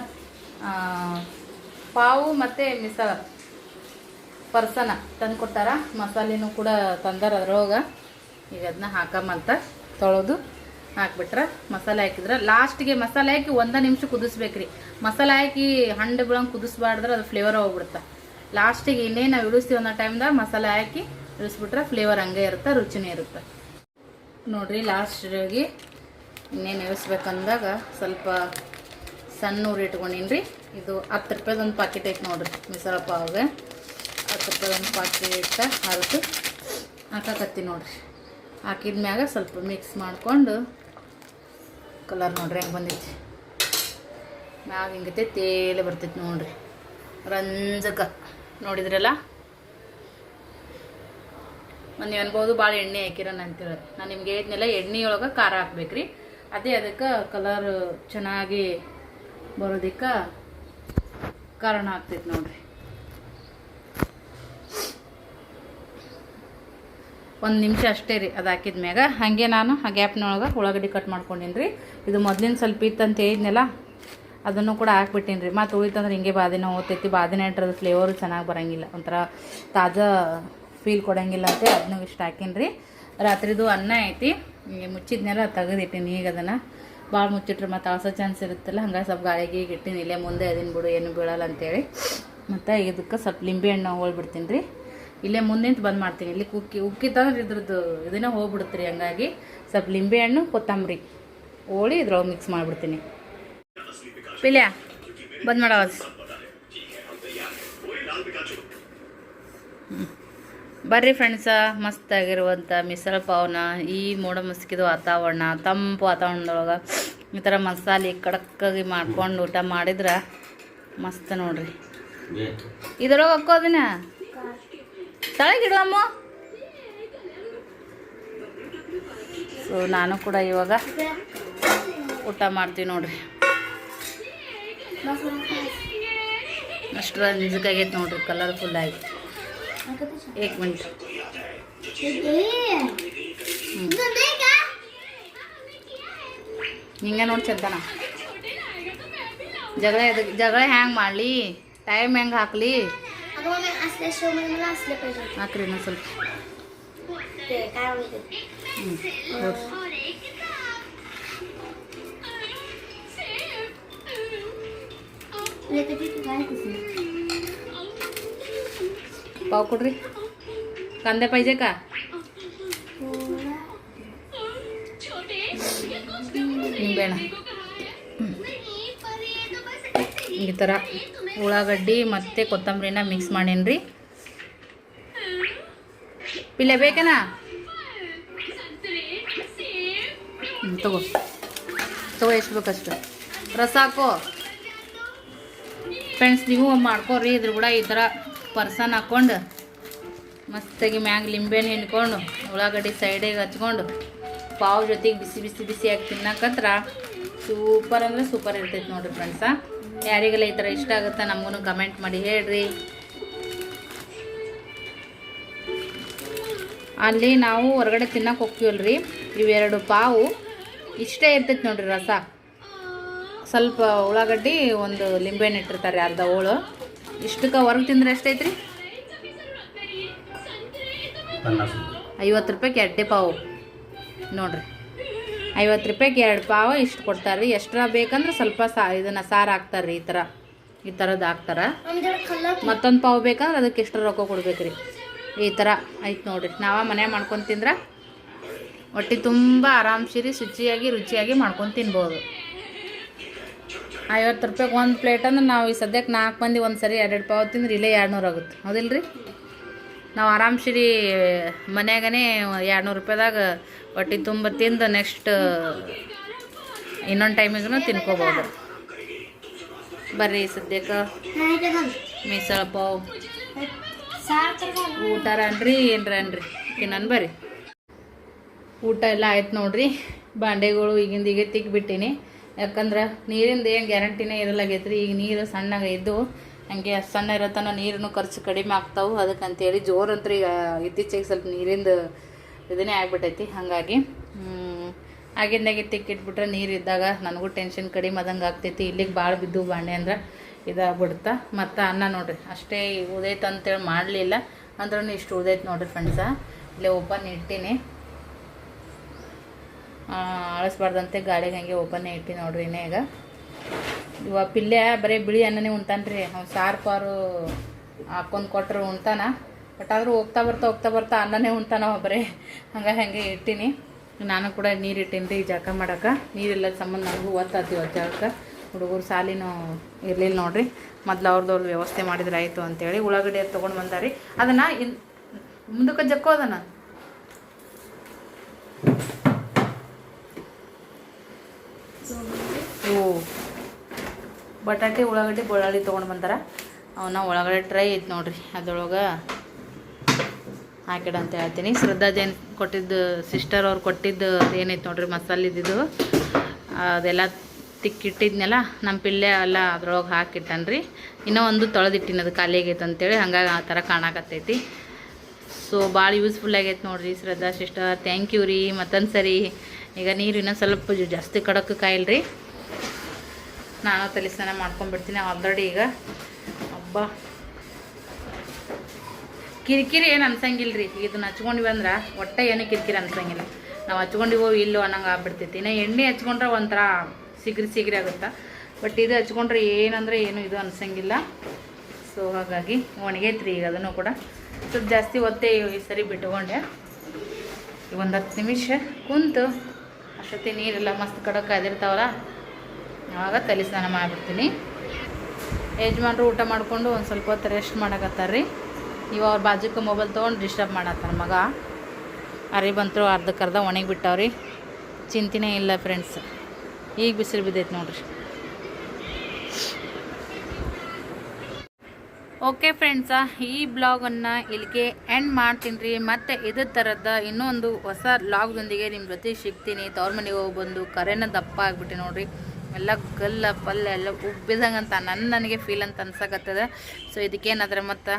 [SPEAKER 1] ಪಾವು ಮತ್ತು ಮಿಸಲ ಪರ್ಸನ ತಂದು ಕೊಟ್ಟಾರ ಮಸಾಲೆನೂ ಕೂಡ ತಂದಾರ ಅದ್ರೊಳಗೆ. ಈಗ ಅದನ್ನ ಹಾಕಮ್ಮಂತ ತೊಳೆದು. ಹಾಕ್ಬಿಟ್ರೆ ಮಸಾಲೆ ಹಾಕಿದ್ರೆ ಲಾಸ್ಟಿಗೆ ಮಸಾಲೆ ಹಾಕಿ ಒಂದೇ ನಿಮಿಷ ಕುದಿಸ್ಬೇಕ್ರಿ. ಮಸಾಲೆ ಹಾಕಿ ಹಂಡೆ ಬೀಳಂಗೆ ಕುದಿಸ್ಬಾರ್ದ್ರೆ ಅದು ಫ್ಲೇವರ್ ಹೋಗ್ಬಿಡುತ್ತೆ. ಲಾಸ್ಟಿಗೆ ಇನ್ನೇನು ನಾವು ಇಳಿಸ್ತೀವಿ ಅನ್ನೋ ಟೈಮ್ದಾಗ ಮಸಾಲೆ ಹಾಕಿ ಇಳಿಸ್ಬಿಟ್ರೆ ಫ್ಲೇವರ್ ಹಂಗೆ ಇರುತ್ತೆ, ರುಚಿನೇ ಇರುತ್ತೆ. ನೋಡ್ರಿ ಲಾಸ್ಟಿಗೆ ಇನ್ನೇನು ಇಳಿಸ್ಬೇಕಂದಾಗ ಸ್ವಲ್ಪ ಸಣ್ಣ ಊರು ಇಟ್ಕೊಂಡಿನ್ರಿ. ಇದು ಹತ್ತು ರೂಪಾಯ್ದೊಂದು ಪಾಕೆಟ್ ಐತೆ ನೋಡಿರಿ ಮಿಸಲ ಪಾವ್ಗೆ. ಹತ್ತು ರೂಪಾಯ್ದೊಂದು ಪಾಕೆಟ್ ಹರಿದು ಹಾಕಕತ್ತಿ ನೋಡ್ರಿ. ಹಾಕಿದ ಮ್ಯಾಗ ಸ್ವಲ್ಪ ಮಿಕ್ಸ್ ಮಾಡಿಕೊಂಡು ಕಲರ್ ನೋಡ್ರಿ ಹೆಂಗೆ ಬಂದೈತಿ. ಮ್ಯಾಗ ಹಿಂಗೈತೆ ತೇಲೆ ಬರ್ತೈತಿ ನೋಡ್ರಿ. ರಂಜಕ ನೋಡಿದ್ರಲ್ಲ? ಒಂದು ಅನ್ಬೋದು ಭಾಳ ಎಣ್ಣೆ ಹಾಕಿರೋಣ ಅಂತೇಳಿ ನಾನು ನಿಮ್ಗೆ ಹೇಳಿದ್ನೆಲ್ಲ ಎಣ್ಣೆ ಒಳಗೆ ಖಾರ ಹಾಕ್ಬೇಕ್ರಿ. ಅದೇ ಅದಕ್ಕೆ ಕಲರ್ ಚೆನ್ನಾಗಿ ಬರೋದಕ್ಕೆ ಕಾರಣ ಆಗ್ತೈತೆ ನೋಡ್ರಿ. ಒಂದು ನಿಮಿಷ ಅಷ್ಟೇ ರೀ ಅದು ಹಾಕಿದ ಮ್ಯಾಗ. ಹಾಗೆ ನಾನು ಆ ಗ್ಯಾಪ್ನೊಳಗೆ ಉಳ್ಳಾಗಡ್ಡಿ ಕಟ್ ಮಾಡ್ಕೊಂಡಿನಿ ರೀ. ಇದು ಮೊದಲಿನ ಸ್ವಲ್ಪ ಇತ್ತಂತ ಹೇಳಿದ್ನಲ್ಲ, ಅದನ್ನು ಕೂಡ ಹಾಕ್ಬಿಟ್ಟಿನಿ ರೀ. ಮತ್ತು ಉಳಿತಂದ್ರೆ ಹಿಂಗೆ ಬಾದಿನ ಓದ್ತೈತಿ ಬಾದಿನ ಇಟ್ಟರೆ ಫ್ಲೇವರು ಚೆನ್ನಾಗಿ ಬರೋಂಗಿಲ್ಲ. ಒಂಥರ ತಾಜಾ ಫೀಲ್ ಕೊಡೋಂಗಿಲ್ಲ ಅಂತ ಅದನ್ನು ಇಷ್ಟು ಹಾಕೀನಿ ರೀ. ರಾತ್ರಿದು ಅನ್ನ ಐತಿ ಮುಚ್ಚಿದ್ನೆಲ್ಲ ತೆಗೆದಿಟ್ಟಿನಿ ಈಗ ಅದನ್ನು. ಭಾಳ ಮುಚ್ಚಿಟ್ರೆ ಮತ್ತು ಅಳಸೋ ಚಾನ್ಸ್ ಇರುತ್ತಲ್ಲ, ಹಂಗಾಗಿ ಸ್ವಲ್ಪ ಗಾಳಿಗೆ ಇಟ್ಟಿನಿ. ಇಲ್ಲೇ ಮುಂದೆ ಅದನ್ನು ಬಿಡು, ಏನು ಬೀಳಲ್ಲ ಅಂತೇಳಿ ಮತ್ತು ಇದಕ್ಕೆ ಸ್ವಲ್ಪ ಲಿಂಬೆ ಹಣ್ಣು ಹೋಳ್ಬಿಡ್ತೀನಿ ರೀ. ಇಲ್ಲೇ ಮುಂದಿಂತ ಬಂದ್ ಮಾಡ್ತೀನಿ. ಇಲ್ಲಿ ಉಕ್ಕಿ ಉಕ್ಕಿತಂದ್ರೆ ಇದ್ರದ್ದು ಇದನ್ನ ಹೋಗ್ಬಿಡುತ್ತೆ ರೀ ಹಂಗಾಗಿ ಸ್ವಲ್ಪ ಲಿಂಬೆ ಹಣ್ಣು ಕೊತ್ತಂಬರಿ ಹೋಳಿ ಇದ್ರೊಳಗೆ ಮಿಕ್ಸ್ ಮಾಡಿಬಿಡ್ತೀನಿ. ಪಿಲ್ಯ ಬಂದ್ ಮಾಡವ ಬರ್ರಿ ಫ್ರೆಂಡ್ಸ ಮಸ್ತಾಗಿರುವಂಥ ಮಿಸಲ್ ಪಾವ್ನ ಈ ಮೋಡ ಮುಸ್ಕಿದ ವಾತಾವರಣ ತಂಪು ವಾತಾವರಣದೊಳಗೆ ಈ ಥರ ಮಸಾಲೆ ಕಡಕ್ಕಾಗಿ ಮಾಡ್ಕೊಂಡು ಊಟ ಮಾಡಿದ್ರೆ ಮಸ್ತ್ ನೋಡ್ರಿ. ಇದ್ರೊಳಗೆ ಹಾಕೋದಿನ ತಳಗಿಡು ಅಮ್ಮ ಸೊ ನಾನು ಕೂಡ ಇವಾಗ ಊಟ ಮಾಡ್ತೀವಿ ನೋಡ್ರಿ. ಅಷ್ಟು ರಂಜಕಾಗೈತೆ ನೋಡ್ರಿ ಕಲರ್ಫುಲ್ ಆಗಿ ಏಕ್ ಮಿನಿಟ್. ಹಿಂಗೆ ನೋಡಿ ಚಂದನ. ಜಗಳ ಜಗಳ ಹ್ಯಾಂಗೆ ಮಾಡಲಿ? ಟೈಮ್ ಹೆಂಗೆ ಹಾಕ್ಲಿ?
[SPEAKER 2] मम्मी असल्या शिव म्हणजे मला असले पाहिजे
[SPEAKER 1] आकरे नसेल
[SPEAKER 2] ते काय म्हणते
[SPEAKER 1] पाव कुठे कांदा पाहिजे का निंबेणा इतर ಉಳ್ಳಾಗಡ್ಡಿ ಮತ್ತು ಕೊತ್ತಂಬರಿನ ಮಿಕ್ಸ್ ಮಾಡೇನಿ ರೀ ಪಿಲ್ಲೆ ಬೇಕೇನಾ? ತಗೋ. ತಗೋ, ಎಷ್ಟು ಬೇಕಷ್ಟು? ರಸ ಹಾಕೋ. ಫ್ರೆಂಡ್ಸ್ ನೀವು ಮಾಡ್ಕೋರಿ, ಇದ್ರ ಕೂಡ ಈ ಥರ ಪರ್ಸನ್ ಹಾಕ್ಕೊಂಡು. ಮಸ್ತಾಗಿ ಮ್ಯಾಗ ಲಿಂಬೆಹಣ್ಣು ಹಿಂಡ್ಕೊಂಡು, ಉಳ್ಳಾಗಡ್ಡಿ ಸೈಡಿಗೆ ಹಚ್ಕೊಂಡು, ಪಾವ್ ಜೊತೆಗೆ ಬಿಸಿ ಬಿಸಿ ಬಿಸಿಯಾಗಿ ತಿನ್ನಕತ್ರ ಸೂಪರ್ ಅಂದರೆ ಸೂಪರ್ ಇರ್ತೈತೆ ನೋಡಿರಿ ಫ್ರೆಂಡ್ಸ ಯಾರಿಗೆಲ್ಲ ಈ ಥರ ಇಷ್ಟ ಆಗುತ್ತೆ ನಮಗೂ ಕಮೆಂಟ್ ಮಾಡಿ ಹೇಳ್ರಿ. ಅಲ್ಲಿ ನಾವು ಹೊರಗಡೆ ತಿನ್ನೋಕೆ ಹೋಗ್ತೀವಲ್ರಿ. ಇವೆರಡು ಪಾವು ಇಷ್ಟೇ ಇರ್ತೈತೆ ನೋಡ್ರಿ ರಸ. ಸ್ವಲ್ಪ ಉಳ್ಳಾಗಡ್ಡಿ ಒಂದು ಲಿಂಬೆಹಣ್ಣು ಇಟ್ಟಿರ್ತಾರೆ ಅರ್ಧ ಹೋಳು. ಇಷ್ಟಕ್ಕೆ ಹೊರಗೆ ತಿಂದರೆ ಎಷ್ಟೈತ್ರಿ? ಐವತ್ತು ರೂಪಾಯಿ ಎಡ್ಡೆ ಪಾವು ನೋಡ್ರಿ. ಐವತ್ತು ರೂಪಾಯಿಗೆ ಎರಡು ಪಾವ ಇಷ್ಟು ಕೊಡ್ತಾರೆ ರೀ ಎಷ್ಟರ ಬೇಕಂದ್ರೆ ಸ್ವಲ್ಪ ಸಾ ಇದನ್ನು ಸಾರು ಹಾಕ್ತಾರೆ ರೀ ಈ ಥರ ಈ ಥರದ್ದು ಹಾಕ್ತಾರೆ. ಮತ್ತೊಂದು ಪಾವು ಬೇಕಂದ್ರೆ ಅದಕ್ಕೆ ಎಷ್ಟು ರೊಕ್ಕ ಕೊಡ್ಬೇಕು ರೀ ಈ ಥರ ಆಯ್ತು ನೋಡಿರಿ. ನಾವು ಮನೆ ಮಾಡ್ಕೊಂಡು ತಿಂದ್ರೆ ಹೊಟ್ಟೆ ತುಂಬ ಆರಾಮ್ಸಿರಿ ಶುಚಿಯಾಗಿ ರುಚಿಯಾಗಿ ಮಾಡ್ಕೊಂಡು ತಿನ್ಬೋದು. ಐವತ್ತು ರೂಪಾಯಿಗೆ ಒಂದು ಪ್ಲೇಟ್ ಅಂದ್ರೆ ನಾವು ಈ ಸದ್ಯಕ್ಕೆ ನಾಲ್ಕು ಮಂದಿ ಒಂದು ಸರಿ ಎರಡೆರಡು ಪಾವು ತಿಂದ್ರೆ ಇಲ್ಲೇ ಎರಡು ನೂರು ಆಗುತ್ತೆ. ಹೌದಿಲ್ಲ ರೀ ನಾವು ಆರಾಮ್ಸಿರಿ ಮನ್ಯಾಗನೇ ಎರಡು ನೂರು ರೂಪಾಯಿದಾಗ ಹೊಟ್ಟೆ ತುಂಬ ತಿಂದು ನೆಕ್ಸ್ಟ್ ಇನ್ನೊಂದು ಟೈಮಿಗೂ ತಿನ್ಕೋಬೋದು. ಬರ್ರಿ ಸದ್ಯಕ್ಕೆ. ಮೀಸಳ ಪಾವ್ ಊಟ ರನ್ರಿ ಏನ್ರ ಅನ್ರಿ ತಿನ್ನನ್ ಬರ್ರಿ. ಊಟ ಎಲ್ಲ ಆಯ್ತು ನೋಡ್ರಿ. ಬಾಂಡೆಗಳು ಈಗಿಂದ ಈಗ ತಿಕ್ಬಿಟ್ಟಿನಿ. ಯಾಕಂದ್ರೆ ನೀರಿಂದ ಏನು ಗ್ಯಾರಂಟಿನೇ ಇರಲಾಗೈತ್ರಿ ಈಗ ನೀರು ಸಣ್ಣಗೆ ಇದ್ದು ಹಂಗೆ ಸಣ್ಣ ಇರತ್ತನ ನೀರನ್ನು ಖರ್ಚು ಕಡಿಮೆ ಆಗ್ತಾವೆ. ಅದಕ್ಕಂತೇಳಿ ಜೋರಂತ್ರಿ ಈಗ ಇತ್ತೀಚೆಗೆ ಸ್ವಲ್ಪ ನೀರಿಂದು ಇದನ್ನೇ ಆಗ್ಬಿಟ್ಟೈತಿ. ಹಾಗಾಗಿ ಆಗಿಂದಾಗೆ ತಿಕ್ಕಿಟ್ಬಿಟ್ರೆ ನೀರು ಇದ್ದಾಗ ನನಗೂ ಟೆನ್ಷನ್ ಕಡಿಮೆ ಆದಂಗೆ ಆಗ್ತೈತಿ. ಇಲ್ಲಿಗೆ ಭಾಳ ಬಿದ್ದು ಬಾಣೆ ಅಂದ್ರೆ ಇದಾಗ್ಬಿಡ್ತಾ. ಮತ್ತು ಅನ್ನ ನೋಡಿರಿ, ಅಷ್ಟೇ ಉದೈತೆ ಅಂತೇಳಿ ಮಾಡಲಿಲ್ಲ. ಅಂದ್ರೂ ಇಷ್ಟು ಉದೈತೆ ನೋಡಿರಿ ಫ್ರೆಂಡ್ಸ ಇಲ್ಲೇ ಓಪನ್ ಇಟ್ಟಿನಿ. ಅಳಿಸ್ಬಾರ್ದಂತೆ ಗಾಳಿಗೆ ಹಂಗೆ ಓಪನ್ನೇ ಇಟ್ಟು ನೋಡ್ರಿ ಈಗ. ಇವ ಪಿಲ್ಲೆ ಬರೀ ಬಿಳಿ ಅನ್ನನೇ ಉಣ್ತಾನ್ರಿ. ಅವ್ನು ಸಾರು ಪಾರು ಹಾಕೊಂಡು ಕೊಟ್ಟರು ಉಣ್ತಾನ. ಬಟ್ ಆದರೂ ಹೋಗ್ತಾ ಬರ್ತಾ ಹೋಗ್ತಾ ಬರ್ತಾ ಅನ್ನನೇ ಉಣ್ತಾನ ಬರೀ. ಹಂಗೆ ಹಂಗೆ ಇಟ್ಟೀನಿ. ನಾನು ಕೂಡ ನೀರು ಇಟ್ಟೀನಿ ರೀ ಜಳಕ ಮಾಡೋಕೆ. ನೀರಿಲ್ಲ ಸಂಬಂಧ ನನಗೂ ಒತ್ತಾತೀವಿ ಜಳಕ ಹುಡುಗರು ಸಾಲಿನೂ ಇರಲಿಲ್ಲ ನೋಡ್ರಿ. ಮೊದ್ಲು ಅವ್ರದ್ದು ವ್ಯವಸ್ಥೆ ಮಾಡಿದ್ರೆ ಆಯಿತು ಅಂತೇಳಿ ಉಳ್ಳಾಗಡ್ಡೆ ತೊಗೊಂಡು ಬಂದಾರಿ. ಅದನ್ನು ಇನ್ ಮುಂದಕ್ಕೆ ಜಕ್ಕೋ ಅದನ್ನು ಇವು ಬಟಾಟೆ, ಉಳ್ಳಾಗಡ್ಡಿ ಬೆಳ್ಳುಳ್ಳಿ ತೊಗೊಂಡು ಬಂದಾರ. ಅವನ್ನ ಒಳಗಡೆ ಟ್ರೈ ಐತೆ ನೋಡ್ರಿ. ಅದ್ರೊಳಗೆ ಹಾಕಿಡ ಅಂತ ಹೇಳ್ತೀನಿ. ಶ್ರದ್ಧಾ ಜೈನ್ ಕೊಟ್ಟಿದ್ದು ಸಿಸ್ಟರ್ ಅವ್ರು ಕೊಟ್ಟಿದ್ದು ಏನೈತೆ ನೋಡ್ರಿ ಮಸಾಲಿದ್ದು ಅದೆಲ್ಲ ತಿಕ್ಕಿಟ್ಟಿದ್ನೆಲ್ಲ ನಮ್ಮ ಪಿಲ್ಲೆ ಎಲ್ಲ ಅದ್ರೊಳಗೆ ಹಾಕಿಟ್ಟನ್ರಿ. ಇನ್ನೂ ಒಂದು ತೊಳೆದಿಟ್ಟಿನ ಅದು ಖಾಲಿ ಆಗೈತೆ ಅಂತೇಳಿ, ಹಂಗಾಗಿ ಆ ಥರ ಕಾಣಕತ್ತೈತಿ. ಸೊ ಭಾಳ ಯೂಸ್ಫುಲ್ ಆಗೈತೆ ನೋಡ್ರಿ ಶ್ರದ್ಧಾ ಸಿಸ್ಟರ್ ಥ್ಯಾಂಕ್ ಯು ರೀ. ಮತ್ತೊಂದು ಸರಿ ಈಗ ನೀರು ಇನ್ನೊಂದು ಸ್ವಲ್ಪ ಜಾಸ್ತಿ ಕಡಕ್ಕೆ ಕಾಯಿಲ್ರಿ. ನಾನು ತಲೆ ಸ್ನಾನ ಮಾಡ್ಕೊಂಡ್ಬಿಡ್ತೀನಿ ಆಲ್ರೆಡಿ ಈಗ. ಹಬ್ಬ ಕಿರಿಕಿರಿ ಏನು ಅನ್ಸಂಗಿಲ್ಲ ರೀ ಇದನ್ನ ಹಚ್ಕೊಂಡಿವಿ ಅಂದ್ರೆ ಒಟ್ಟೆ ಏನು ಕಿರಿಕಿರಿ ಅನ್ಸಂಗಿಲ್ಲ. ನಾವು ಹಚ್ಕೊಂಡಿವೋ ಇಲ್ಲೋ ಅನ್ನಂಗೆ ಆಗ್ಬಿಡ್ತೈತಿ. ಇನ್ನು ಎಣ್ಣೆ ಹಚ್ಕೊಂಡ್ರೆ ಒಂಥರ ಸಿಗ್ರಿ ಸಿಗ್ರಿ ಆಗುತ್ತೆ? ಬಟ್ ಇದು ಹಚ್ಕೊಂಡ್ರೆ ಏನಂದ್ರೆ ಏನು ಇದು ಅನ್ಸಂಗಿಲ್ಲ. ಸೊ ಹಾಗಾಗಿ ಒಣಗೈತ್ರಿ ಈಗ ಅದನ್ನು ಕೂಡ. ಸ್ವಲ್ಪ ಜಾಸ್ತಿ ಒತ್ತೆ ಈ ಸರಿ ಬಿಟ್ಕೊಂಡೆ. ಒಂದು ಹತ್ತು ನಿಮಿಷ ಕುಂತು ಅಷ್ಟೊತ್ತಿ ನೀರೆಲ್ಲ ಮಸ್ತ್ ಕಡಕ್ ಕಾದಿರ್ತಾವಲ್ಲ ಆವಾಗ ತಲೆ ಸ್ನಾನ ಮಾಡಿಬಿಡ್ತೀನಿ. ಯಜಮಾನ್ರು ಊಟ ಮಾಡಿಕೊಂಡು ಒಂದು ಸ್ವಲ್ಪ ಹೊತ್ತು ರೆಸ್ಟ್ ಮಾಡಕತ್ತಾರ ರೀ ಇವ ಅವ್ರ ಬಾಜುಕ್ಕೆ ಮೊಬೈಲ್ ತೊಗೊಂಡು ಡಿಸ್ಟರ್ಬ್ ಮಾಡತ್ತಾರ ಮಗ. ಅರಿ ಬಂತರು ಅರ್ಧಕ್ಕರ್ಧ ಒಣಗಿ ಬಿಟ್ಟವ್ರಿ. ಚಿಂತಿನೇ ಇಲ್ಲ ಫ್ರೆಂಡ್ಸ್ ಈಗ ಬಿಸಿಲು ಬಿದ್ದೈತೆ ನೋಡ್ರಿ. ಓಕೆ ಫ್ರೆಂಡ್ಸ ಈ ಬ್ಲಾಗನ್ನು ಇಲ್ಲಿಗೆ ಎಂಡ್ ಮಾಡ್ತೀನಿ ರೀ ಮತ್ತು ಇದೇ ಥರದ ಇನ್ನೊಂದು ಹೊಸ ಬ್ಲಾಗ್ದೊಂದಿಗೆ ನಿಮ್ಮ ಜೊತೆ ಸಿಗ್ತೀನಿ. ತವ್ರ ಮನೆಗೆ ಹೋಗಿ ಬಂದು ಕರೆನ ದಪ್ಪ ಆಗಿಬಿಟ್ಟೆ ನೋಡ್ರಿ. ಎಲ್ಲ ಗಲ್ಲ ಪಲ್ಲ ಎಲ್ಲ ಉಬ್ಬಿದಂಗಂತ ನನ್ನ ನನಗೆ ಫೀಲ್ ಅಂತ ಅನ್ಸಕತ್ತದ. ಸೊ ಇದಕ್ಕೇನಾದ್ರೆ ಮತ್ತು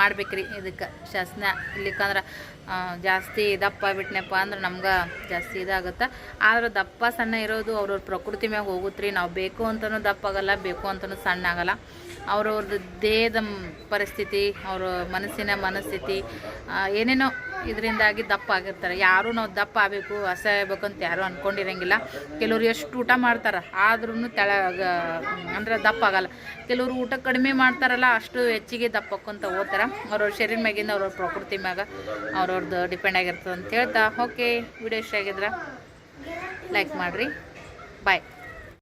[SPEAKER 1] ಮಾಡ್ಬೇಕ್ರಿ ಇದಕ್ಕೆ. ಶಾಸನ ಇಲ್ಲಿಕಂದ್ರೆ ಜಾಸ್ತಿ ದಪ್ಪ ಬಿಟ್ನೆಪ್ಪ ಅಂದ್ರೆ ನಮ್ಗೆ ಜಾಸ್ತಿ ಇದಾಗುತ್ತೆ. ಆದ್ರೆ ದಪ್ಪ ಸಣ್ಣ ಇರೋದು ಅವ್ರವ್ರ ಪ್ರಕೃತಿ ಮ್ಯಾಗ ಹೋಗುತ್ತೆ ರೀ ನಾವು ಬೇಕು ಅಂತಲೂ ದಪ್ಪ ಆಗಲ್ಲ, ಬೇಕು ಅಂತಲೂ ಸಣ್ಣ ಆಗಲ್ಲ. ಅವ್ರವ್ರದ್ದು ದೇಹದ ಪರಿಸ್ಥಿತಿ, ಅವರ ಮನಸ್ಸಿನ ಮನಸ್ಥಿತಿ ಏನೇನೋ ಇದರಿಂದಾಗಿ ದಪ್ಪ ಆಗಿರ್ತಾರೆ. ಯಾರೂ ನಾವು ದಪ್ಪ ಆಗಬೇಕು ಆಗ್ಬೇಕು ಅಂತ ಯಾರೂ ಅಂದ್ಕೊಂಡಿರಂಗಿಲ್ಲ ಕೆಲವ್ರು ಎಷ್ಟು ಊಟ ಮಾಡ್ತಾರೆ ಆದ್ರೂ ತಳ ಅಂದ್ರೆ ದಪ್ಪ ಆಗಲ್ಲ. ಕೆಲವರು ಊಟ ಕಡಿಮೆ ಮಾಡ್ತಾರಲ್ಲ, ಅಷ್ಟು ಹೆಚ್ಚಿಗೆ ದಪ್ಪ ಹಾಕ್ಕೊಂತ ಹೋಗ್ತಾರೆ. ಅವ್ರವ್ರ ಶರೀರ ಮ್ಯಾಗಿಂದ ಅವ್ರವ್ರ ಪ್ರಕೃತಿ ಮ್ಯಾಗ ಅವ್ರವ್ರದ್ದು ಡಿಪೆಂಡ್ ಆಗಿರ್ತದೆ ಅಂತ ಹೇಳ್ತಾ, ಓಕೆ, ವಿಡಿಯೋ ಇಷ್ಟ ಆಗಿದ್ರೆ, ಲೈಕ್ ಮಾಡಿರಿ, ಬಾಯ್.